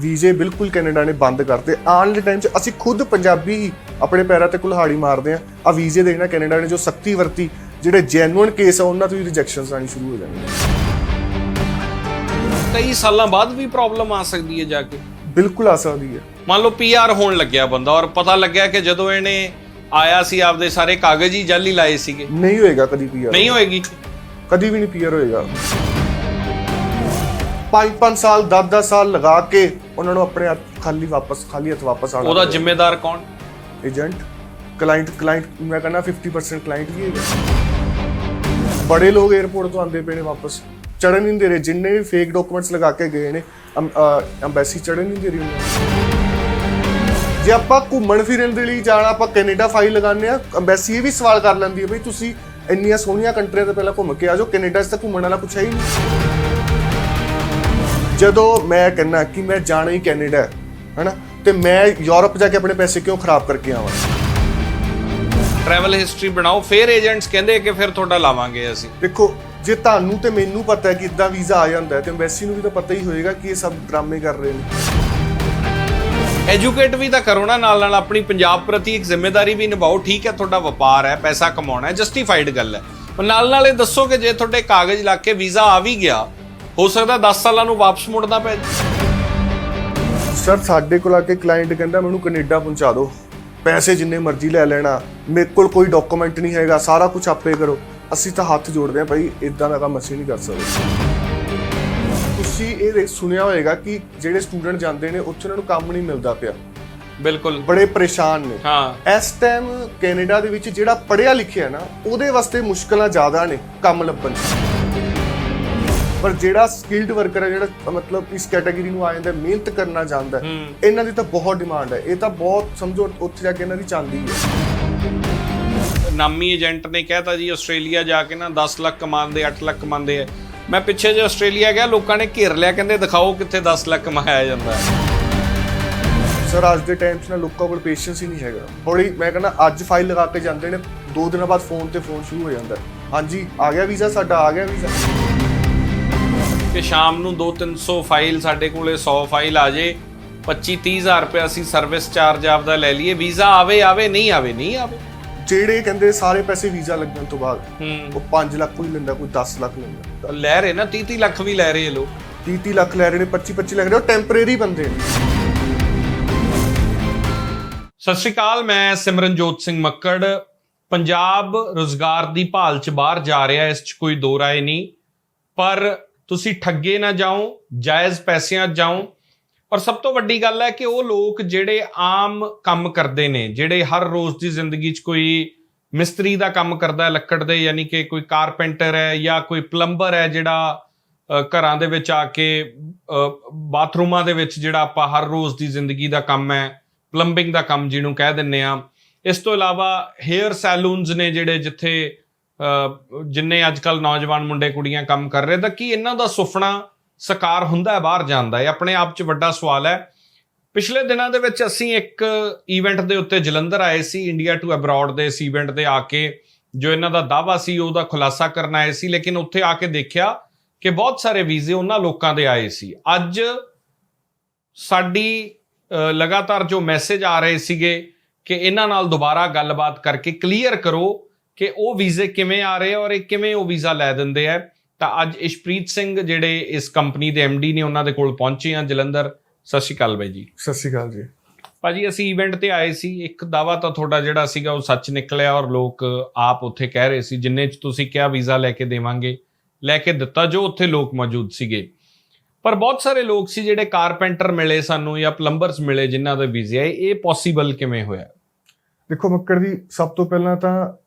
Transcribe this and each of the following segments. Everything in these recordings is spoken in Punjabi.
ਵੀਜ਼ੇ ਬਿਲਕੁਲ ਕੈਨੇਡਾ ਨੇ ਬੰਦ ਕਰਤੇ। ਆਉਣ ਵਾਲੇ ਟਾਈਮ 'ਚ ਅਸੀਂ ਖੁਦ ਪੰਜਾਬੀ ਹੀ ਆਪਣੇ ਪੈਰਾਂ ਤੇ ਕੁਲਹਾੜੀ ਮਾਰਦੇ ਆ ਆ ਵੀਜ਼ੇ ਦੇਣਾ ਕੈਨੇਡਾ ਨੇ ਜੋ ਸਖਤੀ ਵਰਤੀ ਜਿਹੜੇ ਜੈਨੂਇਨ ਕੇਸ ਆ ਉਹਨਾਂ ਤੋਂ ਵੀ ਰਿਜੈਕਸ਼ਨਸ ਆਣੀ ਸ਼ੁਰੂ ਹੋ ਜਾਣਗੀਆਂ ਕਈ ਸਾਲਾਂ ਬਾਅਦ ਵੀ ਪ੍ਰੋਬਲਮ ਆ ਸਕਦੀ ਹੈ ਜਾ ਕੇ। ਬਿਲਕੁਲ ਆ ਸਕਦੀ ਹੈ। ਮੰਨ ਲਓ ਪੀਆਰ ਹੋਣ ਲੱਗਿਆ ਬੰਦਾ ਔਰ ਪਤਾ ਲੱਗਿਆ ਕਿ ਜਦੋਂ ਇਹਨੇ ਆਇਆ ਸੀ ਆਪਦੇ ਸਾਰੇ ਕਾਗਜ਼ ਹੀ ਜਾਲੀ ਲਾਏ ਸੀਗੇ। ਨਹੀਂ ਹੋਏਗਾ ਕਦੀ ਪੀਆਰ ਨਹੀਂ ਹੋਏਗੀ। ਕਦੀ ਵੀ ਨਹੀਂ ਪੀਆਰ ਹੋਏਗਾ। 5-5 ਸਾਲ 10-10 ਸਾਲ ਲਗਾ ਕੇ ਉਹਨਾਂ ਨੂੰ ਆਪਣੇ ਹੱਥ ਖਾਲੀ ਵਾਪਸ ਖਾਲੀ ਹੱਥ ਵਾਪਸ ਆਣਾ ਉਹਦਾ ਜ਼ਿੰਮੇਦਾਰ ਕੌਣ? ਏਜੰਟ ਕਲਾਇੰਟ ਕਲਾਇੰਟ ਮੈਂ ਕਹਿੰਦਾ 50% ਕਲਾਇੰਟ ਵੀ ਹੈਗਾ। ਬੜੇ ਲੋਕ 에어ਪੋਰਟ ਤੋਂ ਆਉਂਦੇ ਪਏ ਨੇ ਵਾਪਸ। ਚੜਨ ਨਹੀਂ ਦੇ ਰਹੇ। ਜਿੰਨੇ ਵੀ ਫੇਕ ਡਾਕੂਮੈਂਟਸ ਲਗਾ ਕੇ ਗਏ ਨੇ ਐਮਬੈਸੀ ਚੜਨ ਨਹੀਂ ਦੇ ਰਹੀ ਉਹਨਾਂ। ਜੇ ਆਪਾਂ ਘੁੰਮਣ ਫਿਰਨ ਦੇ ਲਈ ਜਾਣਾ ਆਪਾਂ ਕੈਨੇਡਾ ਫਾਈਲ ਲਗਾਉਂਦੇ ਆ ਐਮਬੈਸੀ ਇਹ ਵੀ ਸਵਾਲ ਕਰ ਲੈਂਦੀ ਹੈ ਬਈ ਤੁਸੀਂ ਇੰਨੀਆਂ ਸੋਹਣੀਆਂ ਕੰਟਰੀਆਂ ਤੋਂ ਪਹਿਲਾਂ ਘੁੰਮ ਕੇ ਆ ਜਾਓ ਕੈਨੇਡਾ 'ਚ ਤਾਂ ਘੁੰਮਣ ਵਾਲਾ ਕੁਛ ਹੈ ਹੀ ਨਹੀਂ। ਜਦੋਂ ਮੈਂ ਕਹਿੰਦਾ ਕਿ ਮੈਂ ਜਾਣਾ ਹੀ ਕੈਨੇਡਾ ਹੈ ਹਨਾ? ਤੇ ਮੈਂ ਯੂਰਪ ਜਾ ਕੇ ਆਪਣੇ ਪੈਸੇ ਕਿਉਂ ਖਰਾਬ ਕਰਕੇ ਆਵਾਂ? ਟਰੈਵਲ ਹਿਸਟਰੀ ਬਣਾਓ ਫਿਰ ਏਜੰਟਸ ਕਹਿੰਦੇ ਕਿ ਫਿਰ ਤੁਹਾਡਾ ਲਾਵਾਂਗੇ ਅਸੀਂ। ਦੇਖੋ ਜੇ ਤੁਹਾਨੂੰ ਤੇ ਮੈਨੂੰ ਪਤਾ ਹੈ ਕਿ ਇਦਾਂ ਵੀਜ਼ਾ ਆ ਜਾਂਦਾ ਹੈ ਤੇ ਐਮਬੈਸੀ ਨੂੰ ਵੀ ਤਾਂ ਪਤਾ ਹੀ ਹੋਏਗਾ ਕਿ ਇਹ ਸਭ ਡਰਾਮੇ ਕਰ ਰਹੇ ਨੇ। ਐਜੂਕੇਟ ਵੀ ਤਾਂ ਕਰੋ ਨਾ ਨਾਲ ਨਾਲ ਆਪਣੀ ਪੰਜਾਬ ਪ੍ਰਤੀ ਇੱਕ ਜ਼ਿੰਮੇਵਾਰੀ ਵੀ ਨਿਭਾਓ। ਠੀਕ ਹੈ ਤੁਹਾਡਾ ਵਪਾਰ ਹੈ ਪੈਸਾ ਕਮਾਉਣਾ ਹੈ ਜਸਟੀਫਾਈਡ ਗੱਲ ਹੈ। ਪਰ ਨਾਲ ਨਾਲ ਇਹ ਦੱਸੋ ਕਿ ਜੇ ਤੁਹਾਡੇ ਕਾਗਜ਼ ਲੱਗ ਕੇ ਵੀਜ਼ਾ ਆ ਵੀ ਗਿਆ ਹੋ ਸਕਦਾ 10 ਸਾਲਾਂ ਨੂੰ ਵਾਪਸ ਮੁੜਨਾ ਪੈ ਜਾਏ ਸਰ ਸਾਡੇ ਕੋਲ ਆ ਕੇ ਕਲਾਇੰਟ ਕਹਿੰਦਾ ਮੈਨੂੰ ਕੈਨੇਡਾ ਪਹੁੰਚਾ ਦਿਓ। ਪੈਸੇ ਜਿੰਨੇ ਮਰਜ਼ੀ ਲੈ ਲੈਣਾ ਮੇਰੇ ਕੋਲ ਕੋਈ ਡਾਕੂਮੈਂਟ ਨਹੀਂ ਹੈਗਾ। ਸਾਰਾ ਕੁਝ ਆਪੇ ਕਰੋ। ਅਸੀਂ ਤਾਂ ਹੱਥ ਜੋੜਦੇ ਹਾਂ ਭਾਈ। ਇਦਾਂ ਦਾ ਕੰਮ ਅਸੀਂ ਨਹੀਂ ਕਰ ਸਕਦੇ। ਤੁਸੀਂ ਇਹ ਸੁਣਿਆ ਹੋਏਗਾ ਕਿ ਜਿਹੜੇ ਸਟੂਡੈਂਟ ਜਾਂਦੇ ਨੇ ਉੱਥੇ ਉਹਨਾਂ ਨੂੰ ਕੰਮ ਨਹੀਂ ਮਿਲਦਾ ਪਿਆ। ਬਿਲਕੁਲ। ਬੜੇ ਪਰੇਸ਼ਾਨ ਨੇ। ਹਾਂ। ਇਸ ਟਾਈਮ ਕੈਨੇਡਾ ਦੇ ਵਿੱਚ ਜਿਹੜਾ ਪੜ੍ਹਿਆ ਲਿਖਿਆ ਨਾ ਉਹਦੇ ਵਾਸਤੇ ਮੁਸ਼ਕਲਾਂ ਜ਼ਿਆਦਾ ਨੇ ਕੰਮ ਲੱਭਣ 'ਚ। ਪਰ ਜਿਹੜਾ ਸਕਿਲਡ ਵਰਕਰ ਹੈ ਜਿਹੜਾ ਮਤਲਬ ਇਸ ਕੈਟਾਗਰੀ ਨੂੰ ਆ ਜਾਂਦਾ ਹੈ, ਮਿਹਨਤ ਕਰਨਾ ਚਾਹੁੰਦਾ ਹੈ, ਹੂੰ। ਇਹਨਾਂ ਦੀ ਤਾਂ ਬਹੁਤ ਡਿਮਾਂਡ ਹੈ। ਇਹ ਤਾਂ ਬਹੁਤ ਸਮਝੋ ਉੱਥੇ ਜਾ ਕੇ ਇਹਨਾਂ ਦੀ ਚਾਂਦੀ ਹੈ। ਨਾਮੀ ਏਜੰਟ ਨੇ ਕਹਿਤਾ ਜੀ ਆਸਟ੍ਰੇਲੀਆ ਜਾ ਕੇ ਨਾ 10 ਲੱਖ ਕਮਾਉਂਦੇ 8 ਲੱਖ ਕਮਾਉਂਦੇ ਆ ਮੈਂ ਪਿੱਛੇ ਜੇ ਆਸਟ੍ਰੇਲੀਆ ਗਿਆ ਲੋਕਾਂ ਨੇ ਘੇਰ ਲਿਆ ਕਹਿੰਦੇ ਦਿਖਾਓ ਕਿੱਥੇ 10 ਲੱਖ ਕਮਾਇਆ ਜਾਂਦਾ ਹੈ। ਸਰ ਅੱਜ ਦੇ ਟਾਈਮ 'ਚ ਨਾ ਲੋਕਾਂ ਕੋਲ ਪੇਸ਼ੈਂਸ ਹੀ ਨਹੀਂ ਹੈਗਾ। ਥੋੜੀ ਮੈਂ ਕਹਿੰਦਾ ਅੱਜ ਫਾਈਲ ਲਗਾ ਕੇ ਜਾਂਦੇ ਨੇ ਦੋ ਦਿਨਾਂ ਬਾਅਦ ਫੋਨ ਤੇ ਫੋਨ ਸ਼ੁਰੂ ਹੋ ਜਾਂਦਾ ਹੈ। ਹਾਂਜੀ ਆ ਗਿਆ ਵੀਜ਼ਾ ਸਾਡਾ ਆ ਗਿਆ ਵੀਜ਼ਾ। ਕਿ ਸ਼ਾਮ ਨੂੰ 2-300 ਫਾਈਲ ਸਾਡੇ ਕੋਲੇ 100 ਫਾਈਲ ਆ ਜੇ 25-30000 ਰੁਪਏ ਅਸੀਂ ਸਰਵਿਸ ਚਾਰਜ ਆਪਦਾ ਲੈ ਲਈਏ ਵੀਜ਼ਾ ਆਵੇ ਆਵੇ ਨਹੀਂ ਆਵੇ ਨਹੀਂ ਆਵੇ। ਜਿਹੜੇ ਕਹਿੰਦੇ ਸਾਰੇ ਪੈਸੇ ਵੀਜ਼ਾ ਲੱਗਣ ਤੋਂ ਬਾਅਦ ਉਹ 5 ਲੱਖ ਕੋਈ ਲੈਂਦਾ ਕੋਈ 10 ਲੱਖ ਲੈਂਦਾ। ਲੈ ਰਹੇ ਨਾ 30-30 ਲੱਖ ਵੀ ਲੈ ਰਹੇ ਲੋਕ। 30 30 ਲੱਖ ਲੈ ਰਹੇ ਨੇ 25 25 ਲੱਖ ਰਹੇ ਉਹ ਟੈਂਪਰੇਰੀ ਬੰਦੇ ਨੇ। ਸਤਿ ਸ਼੍ਰੀ ਅਕਾਲ ਮੈਂ ਸਿਮਰਨਜੋਤ ਸਿੰਘ ਮੱਕੜ। ਪੰਜਾਬ ਰੋਜ਼ਗਾਰ ਦੀ ਭਾਲ 'ਚ ਬਾਹਰ ਜਾ ਰਿਹਾ ਇਸ 'ਚ ਕੋਈ ਦੋ ਰਾਏ ਨਹੀਂ। ਪਰ ਤੁਸੀਂ ਠੱਗੇ ਨਾ ਜਾਓ, ਜਾਇਜ਼ ਪੈਸਿਆਂ 'ਚ ਜਾਓ। ਔਰ ਸਭ ਤੋਂ ਵੱਡੀ ਗੱਲ ਹੈ ਕਿ ਉਹ ਲੋਕ ਜਿਹੜੇ ਆਮ ਕੰਮ ਕਰਦੇ ਨੇ, ਜਿਹੜੇ ਹਰ ਰੋਜ਼ ਦੀ ਜ਼ਿੰਦਗੀ 'ਚ ਕੋਈ ਮਿਸਤਰੀ ਦਾ ਕੰਮ ਕਰਦਾ ਹੈ, ਲੱਕੜ ਦੇ, ਯਾਨੀ ਕਿ ਕੋਈ ਕਾਰਪੈਂਟਰ ਹੈ ਜਾਂ ਕੋਈ ਪਲੰਬਰ ਹੈ ਜਿਹੜਾ ਘਰਾਂ ਦੇ ਵਿੱਚ ਆ ਕੇ ਬਾਥਰੂਮਾਂ ਦੇ ਵਿੱਚ ਜਿਹੜਾ ਆਪਾਂ ਹਰ ਰੋਜ਼ ਦੀ ਜ਼ਿੰਦਗੀ ਦਾ ਕੰਮ ਹੈ, ਪਲੰਬਿੰਗ ਦਾ ਕੰਮ ਜਿਹਨੂੰ ਕਹਿ ਦਿੰਨੇ ਆ ਇਸ ਤੋਂ ਇਲਾਵਾ ਹੇਅਰ ਸੈਲੂਨਸ ਨੇ ਜਿਹੜੇ ਜਿੱਥੇ ਜਿੰਨੇ ਅੱਜ ਕੱਲ ਨੌਜਵਾਨ ਮੁੰਡੇ ਕੁੜੀਆਂ ਕੰਮ ਕਰ ਰਹੇ, ਤਾਂ ਕੀ ਇਹਨਾਂ ਦਾ ਸੁਪਨਾ ਸਾਕਾਰ ਹੁੰਦਾ ਹੈ ਬਾਹਰ ਜਾਣ ਦਾ? ਇਹ ਆਪਣੇ ਆਪ 'ਚ ਵੱਡਾ ਸਵਾਲ ਹੈ। ਪਿਛਲੇ ਦਿਨਾਂ ਦੇ ਵਿੱਚ ਅਸੀਂ ਇੱਕ ਇਵੈਂਟ ਦੇ ਉੱਤੇ ਜਲੰਧਰ ਆਏ ਸੀ ਇੰਡੀਆ ਟੂ ਅਬਰਾਡ ਦੇ ਇਸ ਇਵੈਂਟ ਤੇ ਆ ਕੇ ਜੋ ਇਹਨਾਂ ਦਾ ਦਾਵਾ ਸੀ, ਉਹਦਾ ਖੁਲਾਸਾ ਕਰਨ ਆਏ ਸੀ, ਲੇਕਿਨ ਉੱਥੇ ਆ ਕੇ ਦੇਖਿਆ ਕਿ ਬਹੁਤ ਸਾਰੇ ਵੀਜ਼ੇ ਉਹਨਾਂ ਲੋਕਾਂ ਦੇ ਆਏ ਸੀ। ਅੱਜ ਸਾਡੀ ਲਗਾਤਾਰ ਜੋ ਮੈਸੇਜ ਆ ਰਹੇ ਸੀਗੇ ਕਿ ਇਹਨਾਂ ਨਾਲ ਦੁਬਾਰਾ ਗੱਲਬਾਤ ਕਰਕੇ ਕਲੀਅਰ ਕਰੋ ਕਿ ਉਹ ਵੀਜ਼ੇ ਕਿਵੇਂ ਆ ਰਹੇ ਔਰ ਇਹ ਕਿਵੇਂ ਉਹ ਵੀਜ਼ਾ ਲੈ ਦਿੰਦੇ ਆ। ਤਾਂ ਅੱਜ ਇਸ਼ਪ੍ਰੀਤ ਸਿੰਘ ਜਿਹੜੇ ਇਸ ਕੰਪਨੀ ਦੇ ਡੀ ਨੇ ਉਹਨਾਂ ਦੇ ਕੋਲ ਪਹੁੰਚੇ ਆ ਜਲੰਧਰ ਸਤਿ ਸ਼੍ਰੀ ਅਕਾਲ ਬਾਈ ਜੀ। ਸਤਿ ਸ਼੍ਰੀ ਅਕਾਲ ਜੀ। ਭਾਜੀ ਅਸੀਂ ਇਵੈਂਟ ਤੇ ਆਏ ਸੀ। ਇੱਕ ਦਾਵਾ ਤਾਂ ਤੁਹਾਡਾ ਜਿਹੜਾ ਸੀਗਾ ਉਹ ਸੱਚ ਨਿਕਲਿਆ ਔਰ ਲੋਕ ਆਪ ਉੱਥੇ ਕਹਿ ਰਹੇ ਸੀ ਜਿੰਨੇ ਚ ਤੁਸੀਂ ਕਿਹਾ ਵੀਜ਼ਾ ਲੈ ਕੇ ਦੇਵਾਂਗੇ ਲੈ ਕੇ ਦਿੱਤਾ ਜੋ ਉੱਥੇ ਲੋਕ ਮੌਜੂਦ ਸੀਗੇ। ਪਰ ਬਹੁਤ ਸਾਰੇ ਲੋਕ ਸੀ ਜਿਹੜੇ ਕਾਰਪੈਂਟਰ ਮਿਲੇ ਸਾਨੂੰ ਜਾਂ ਪਲੰਬਰਸ ਮਿਲੇ ਜਿਨ੍ਹਾਂ ਦੇ ਵੀਜ਼ੇ ਆਏ। ਇਹ ਪੋਸੀਬਲ ਕਿਵੇਂ ਹੋਇਆ? ਦੇਖੋ ਮੱਕੜ ਦੀ ਸਭ ਤੋਂ ਪਹਿਲਾਂ ਤਾਂ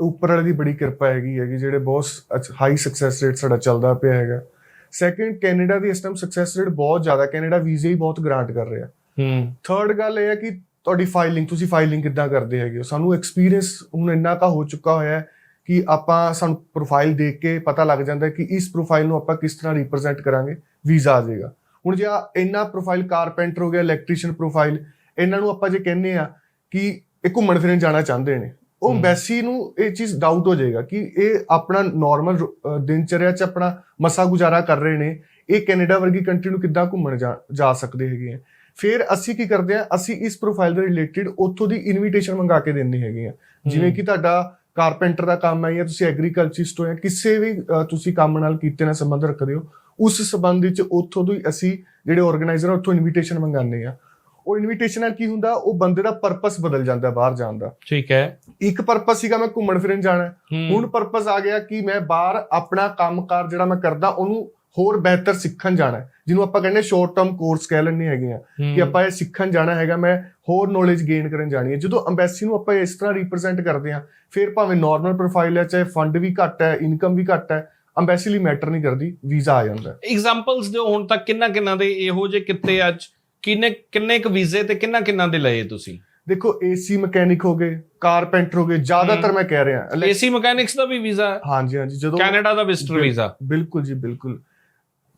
ਉੱਪਰ ਵਾਲੇ ਦੀ ਬੜੀ ਕਿਰਪਾ ਹੈਗੀ ਹੈ ਕਿ ਜਿਹੜੇ ਬਹੁਤ ਹਾਈ ਸਕਸੈਸ ਰੇਟ ਸਾਡਾ ਚੱਲਦਾ ਪਿਆ ਹੈਗਾ। ਸੈਕੰਡ ਕੈਨੇਡਾ ਦੀ ਇਸ ਟਾਈਮ ਸਕਸੈਸ ਰੇਟ ਬਹੁਤ ਜ਼ਿਆਦਾ ਕੈਨੇਡਾ ਵੀਜ਼ੇ ਹੀ ਬਹੁਤ ਗ੍ਰਾਂਟ ਕਰ ਰਿਹਾ। ਹੂੰ। ਥਰਡ ਗੱਲ ਇਹ ਹੈ ਕਿ ਤੁਹਾਡੀ ਫਾਈਲਿੰਗ ਤੁਸੀਂ ਫਾਈਲਿੰਗ ਕਿੱਦਾਂ ਕਰਦੇ ਹੈਗੇ ਹੋ? ਸਾਨੂੰ ਐਕਸਪੀਰੀਅੰਸ ਹੁਣ ਇੰਨਾ ਕਾ ਹੋ ਚੁੱਕਾ ਹੋਇਆ ਹੈ ਕਿ ਆਪਾਂ ਸਾਨੂੰ ਪ੍ਰੋਫਾਈਲ ਦੇਖ ਕੇ ਪਤਾ ਲੱਗ ਜਾਂਦਾ ਹੈ ਕਿ ਇਸ ਪ੍ਰੋਫਾਈਲ ਨੂੰ ਆਪਾਂ ਕਿਸ ਤਰ੍ਹਾਂ ਰਿਪਰੈਜ਼ੈਂਟ ਕਰਾਂਗੇ ਵੀਜ਼ਾ ਆ ਜਾਏਗਾ। ਹੁਣ ਜੇ ਆ ਇੰਨਾ ਪ੍ਰੋਫਾਈਲ ਕਾਰਪੈਂਟਰ ਹੋ ਗਿਆ ਇਲੈਕਟ੍ਰੀਸ਼ੀਅਨ ਪ੍ਰੋਫਾਈਲ ਇਹਨਾਂ ਨੂੰ ਆਪਾਂ ਜੇ ਕਹਿੰਨੇ ਆ ਕਿ ਇਹ ਘੁੰਮਣ ਫਿਰਨ ਜਾਣਾ ਚਾਹੁੰਦੇ ਨੇ ਉਹ। ਐਮਬੈਸੀ ਨੂੰ ਇਹ ਚੀਜ਼ ਡਾਊਟ ਹੋ ਜਾਏਗਾ ਕਿ ਇਹ ਆਪਣਾ ਨਾਰਮਲ ਦਿਨਚਰਿਆ ਚ ਆਪਣਾ ਮਸਾ ਗੁਜ਼ਾਰਾ ਕਰ ਰਹੇ ਨੇ। ਇਹ ਕੈਨੇਡਾ ਵਰਗੀ ਕੰਟਰੀ ਨੂੰ ਕਿੱਦਾਂ ਘੁੰਮਣ ਜਾ ਸਕਦੇ ਹੈਗੇ ਆ। ਫਿਰ ਅਸੀਂ ਕੀ ਕਰਦੇ ਆ? ਅਸੀਂ ਇਸ ਪ੍ਰੋਫਾਈਲ ਦੇ ਰਿਲੇਟਡ ਉੱਥੋਂ ਦੀ ਇਨਵੀਟੇਸ਼ਨ ਮੰਗਾ ਕੇ ਦਿੰਦੇ ਹੈਗੇ ਆ। ਜਿਵੇਂ ਕਿ ਤੁਹਾਡਾ ਕਾਰਪੈਂਟਰ ਦਾ ਕੰਮ ਹੈ ਜਾਂ ਤੁਸੀਂ ਐਗਰੀਕਲਚਰਿਸਟ ਹੋ ਜਾਂ ਕਿਸੇ ਵੀ ਤੁਸੀਂ ਕੰਮ ਨਾਲ ਕੀਤੇ ਨਾਲ ਸੰਬੰਧ ਰੱਖਦੇ ਹੋ ਉਸ ਸੰਬੰਧ ਵਿੱਚ ਉੱਥੋਂ ਤੋਂ ਹੀ ਅਸੀਂ ਜਿਹੜੇ ਆਰਗੇਨਾਈਜ਼ਰ ਆ ਉੱਥੋਂ ਇਨਵੀਟੇਸ਼ਨ ਮੰਗਾਉਂਦੇ ਆ। ਉਹ ਇਨਵੀਟੇਸ਼ਨ ਨਾਲ ਕੀ ਹੁੰਦਾ? ਉਹ ਬੰਦੇ ਦਾ ਪਰਪਸ ਬਦਲ ਜਾਂਦਾ ਬਾਹਰ ਜਾਣ ਦਾ। ਠੀਕ ਹੈ। ਇੱਕ ਪਰਪਸ ਸੀਗਾ ਮੈਂ ਘੁੰਮਣ ਫਿਰਨ ਜਾਣਾ। ਹੁਣ ਪਰਪਸ ਆ ਗਿਆ ਕਿ ਮੈਂ ਬਾਹਰ ਆਪਣਾ ਕੰਮਕਾਰ ਜਿਹੜਾ ਮੈਂ ਕਰਦਾ ਉਹਨੂੰ ਹੋਰ ਬਿਹਤਰ ਸਿੱਖਣ ਜਾਣਾ ਜਿਹਨੂੰ ਆਪਾਂ ਕਹਿੰਦੇ ਸ਼ਾਰਟ ਟਰਮ ਕੋਰਸ ਕਹਿ ਲੈਂਦੇ ਹੈਗੇ ਆ ਕਿ ਆਪਾਂ ਇਹ ਸਿੱਖਣ ਜਾਣਾ ਹੈਗਾ ਮੈਂ ਹੋਰ ਨੌਲੇਜ ਗੇਨ ਕਰਨ ਜਾਣੀ ਹੈ। ਜਦੋਂ ਅੰਬੈਸੀ ਨੂੰ ਆਪਾਂ ਇਸ ਤਰ੍ਹਾਂ ਰਿਪਰੈਜ਼ੈਂਟ ਕਰਦੇ ਆ ਫਿਰ ਭਾਵੇਂ ਨਾਰਮਲ ਪ੍ਰੋਫਾਈਲ ਹੈ ਚਾਹੇ ਫੰਡ ਵੀ ਘੱਟ ਹੈ ਇਨਕਮ ਵੀ ਘੱਟ ਹੈ ਅੰਬੈਸੀ ਲਈ ਮੈਟਰ ਨਹੀਂ ਕਰਦੀ ਵੀਜ਼ਾ ਆ ਜਾਂਦਾ। ਐਗਜ਼ਾਮਪਲਸ ਦਿਓ ਹੁਣ ਤੱਕ ਕਿੰਨਾ ਕਿੰਨਾ ਦੇ ਇਹੋ ਜਿਹੇ ਕਿੱਤੇ ਅੱਜ ਕਿੰਨੇ ਕਿੰਨੇ ਕੁ ਵੀਜ਼ੇ ਤੇ ਕਿੰਨਾ ਕਿੰਨਾ ਦੇ ਲਏ ਤੁਸੀਂ? ਦੇਖੋ ਏਸੀ ਮਕੈਨਿਕ ਹੋ ਗਏ ਕਾਰਪੈਂਟਰ ਹੋ ਗਏ ਜ਼ਿਆਦਾਤਰ ਮੈਂ ਕਹਿ ਰਿਹਾ ਏਸੀ ਮਕੈਨਿਕਸ ਦਾ ਵੀ ਵੀਜ਼ਾ ਹੈ? ਹਾਂਜੀ ਹਾਂਜੀ ਜਦੋਂ ਕੈਨੇਡਾ ਦਾ ਵਿਜ਼ਟਰ ਵੀਜ਼ਾ। ਬਿਲਕੁਲ ਜੀ ਬਿਲਕੁਲ।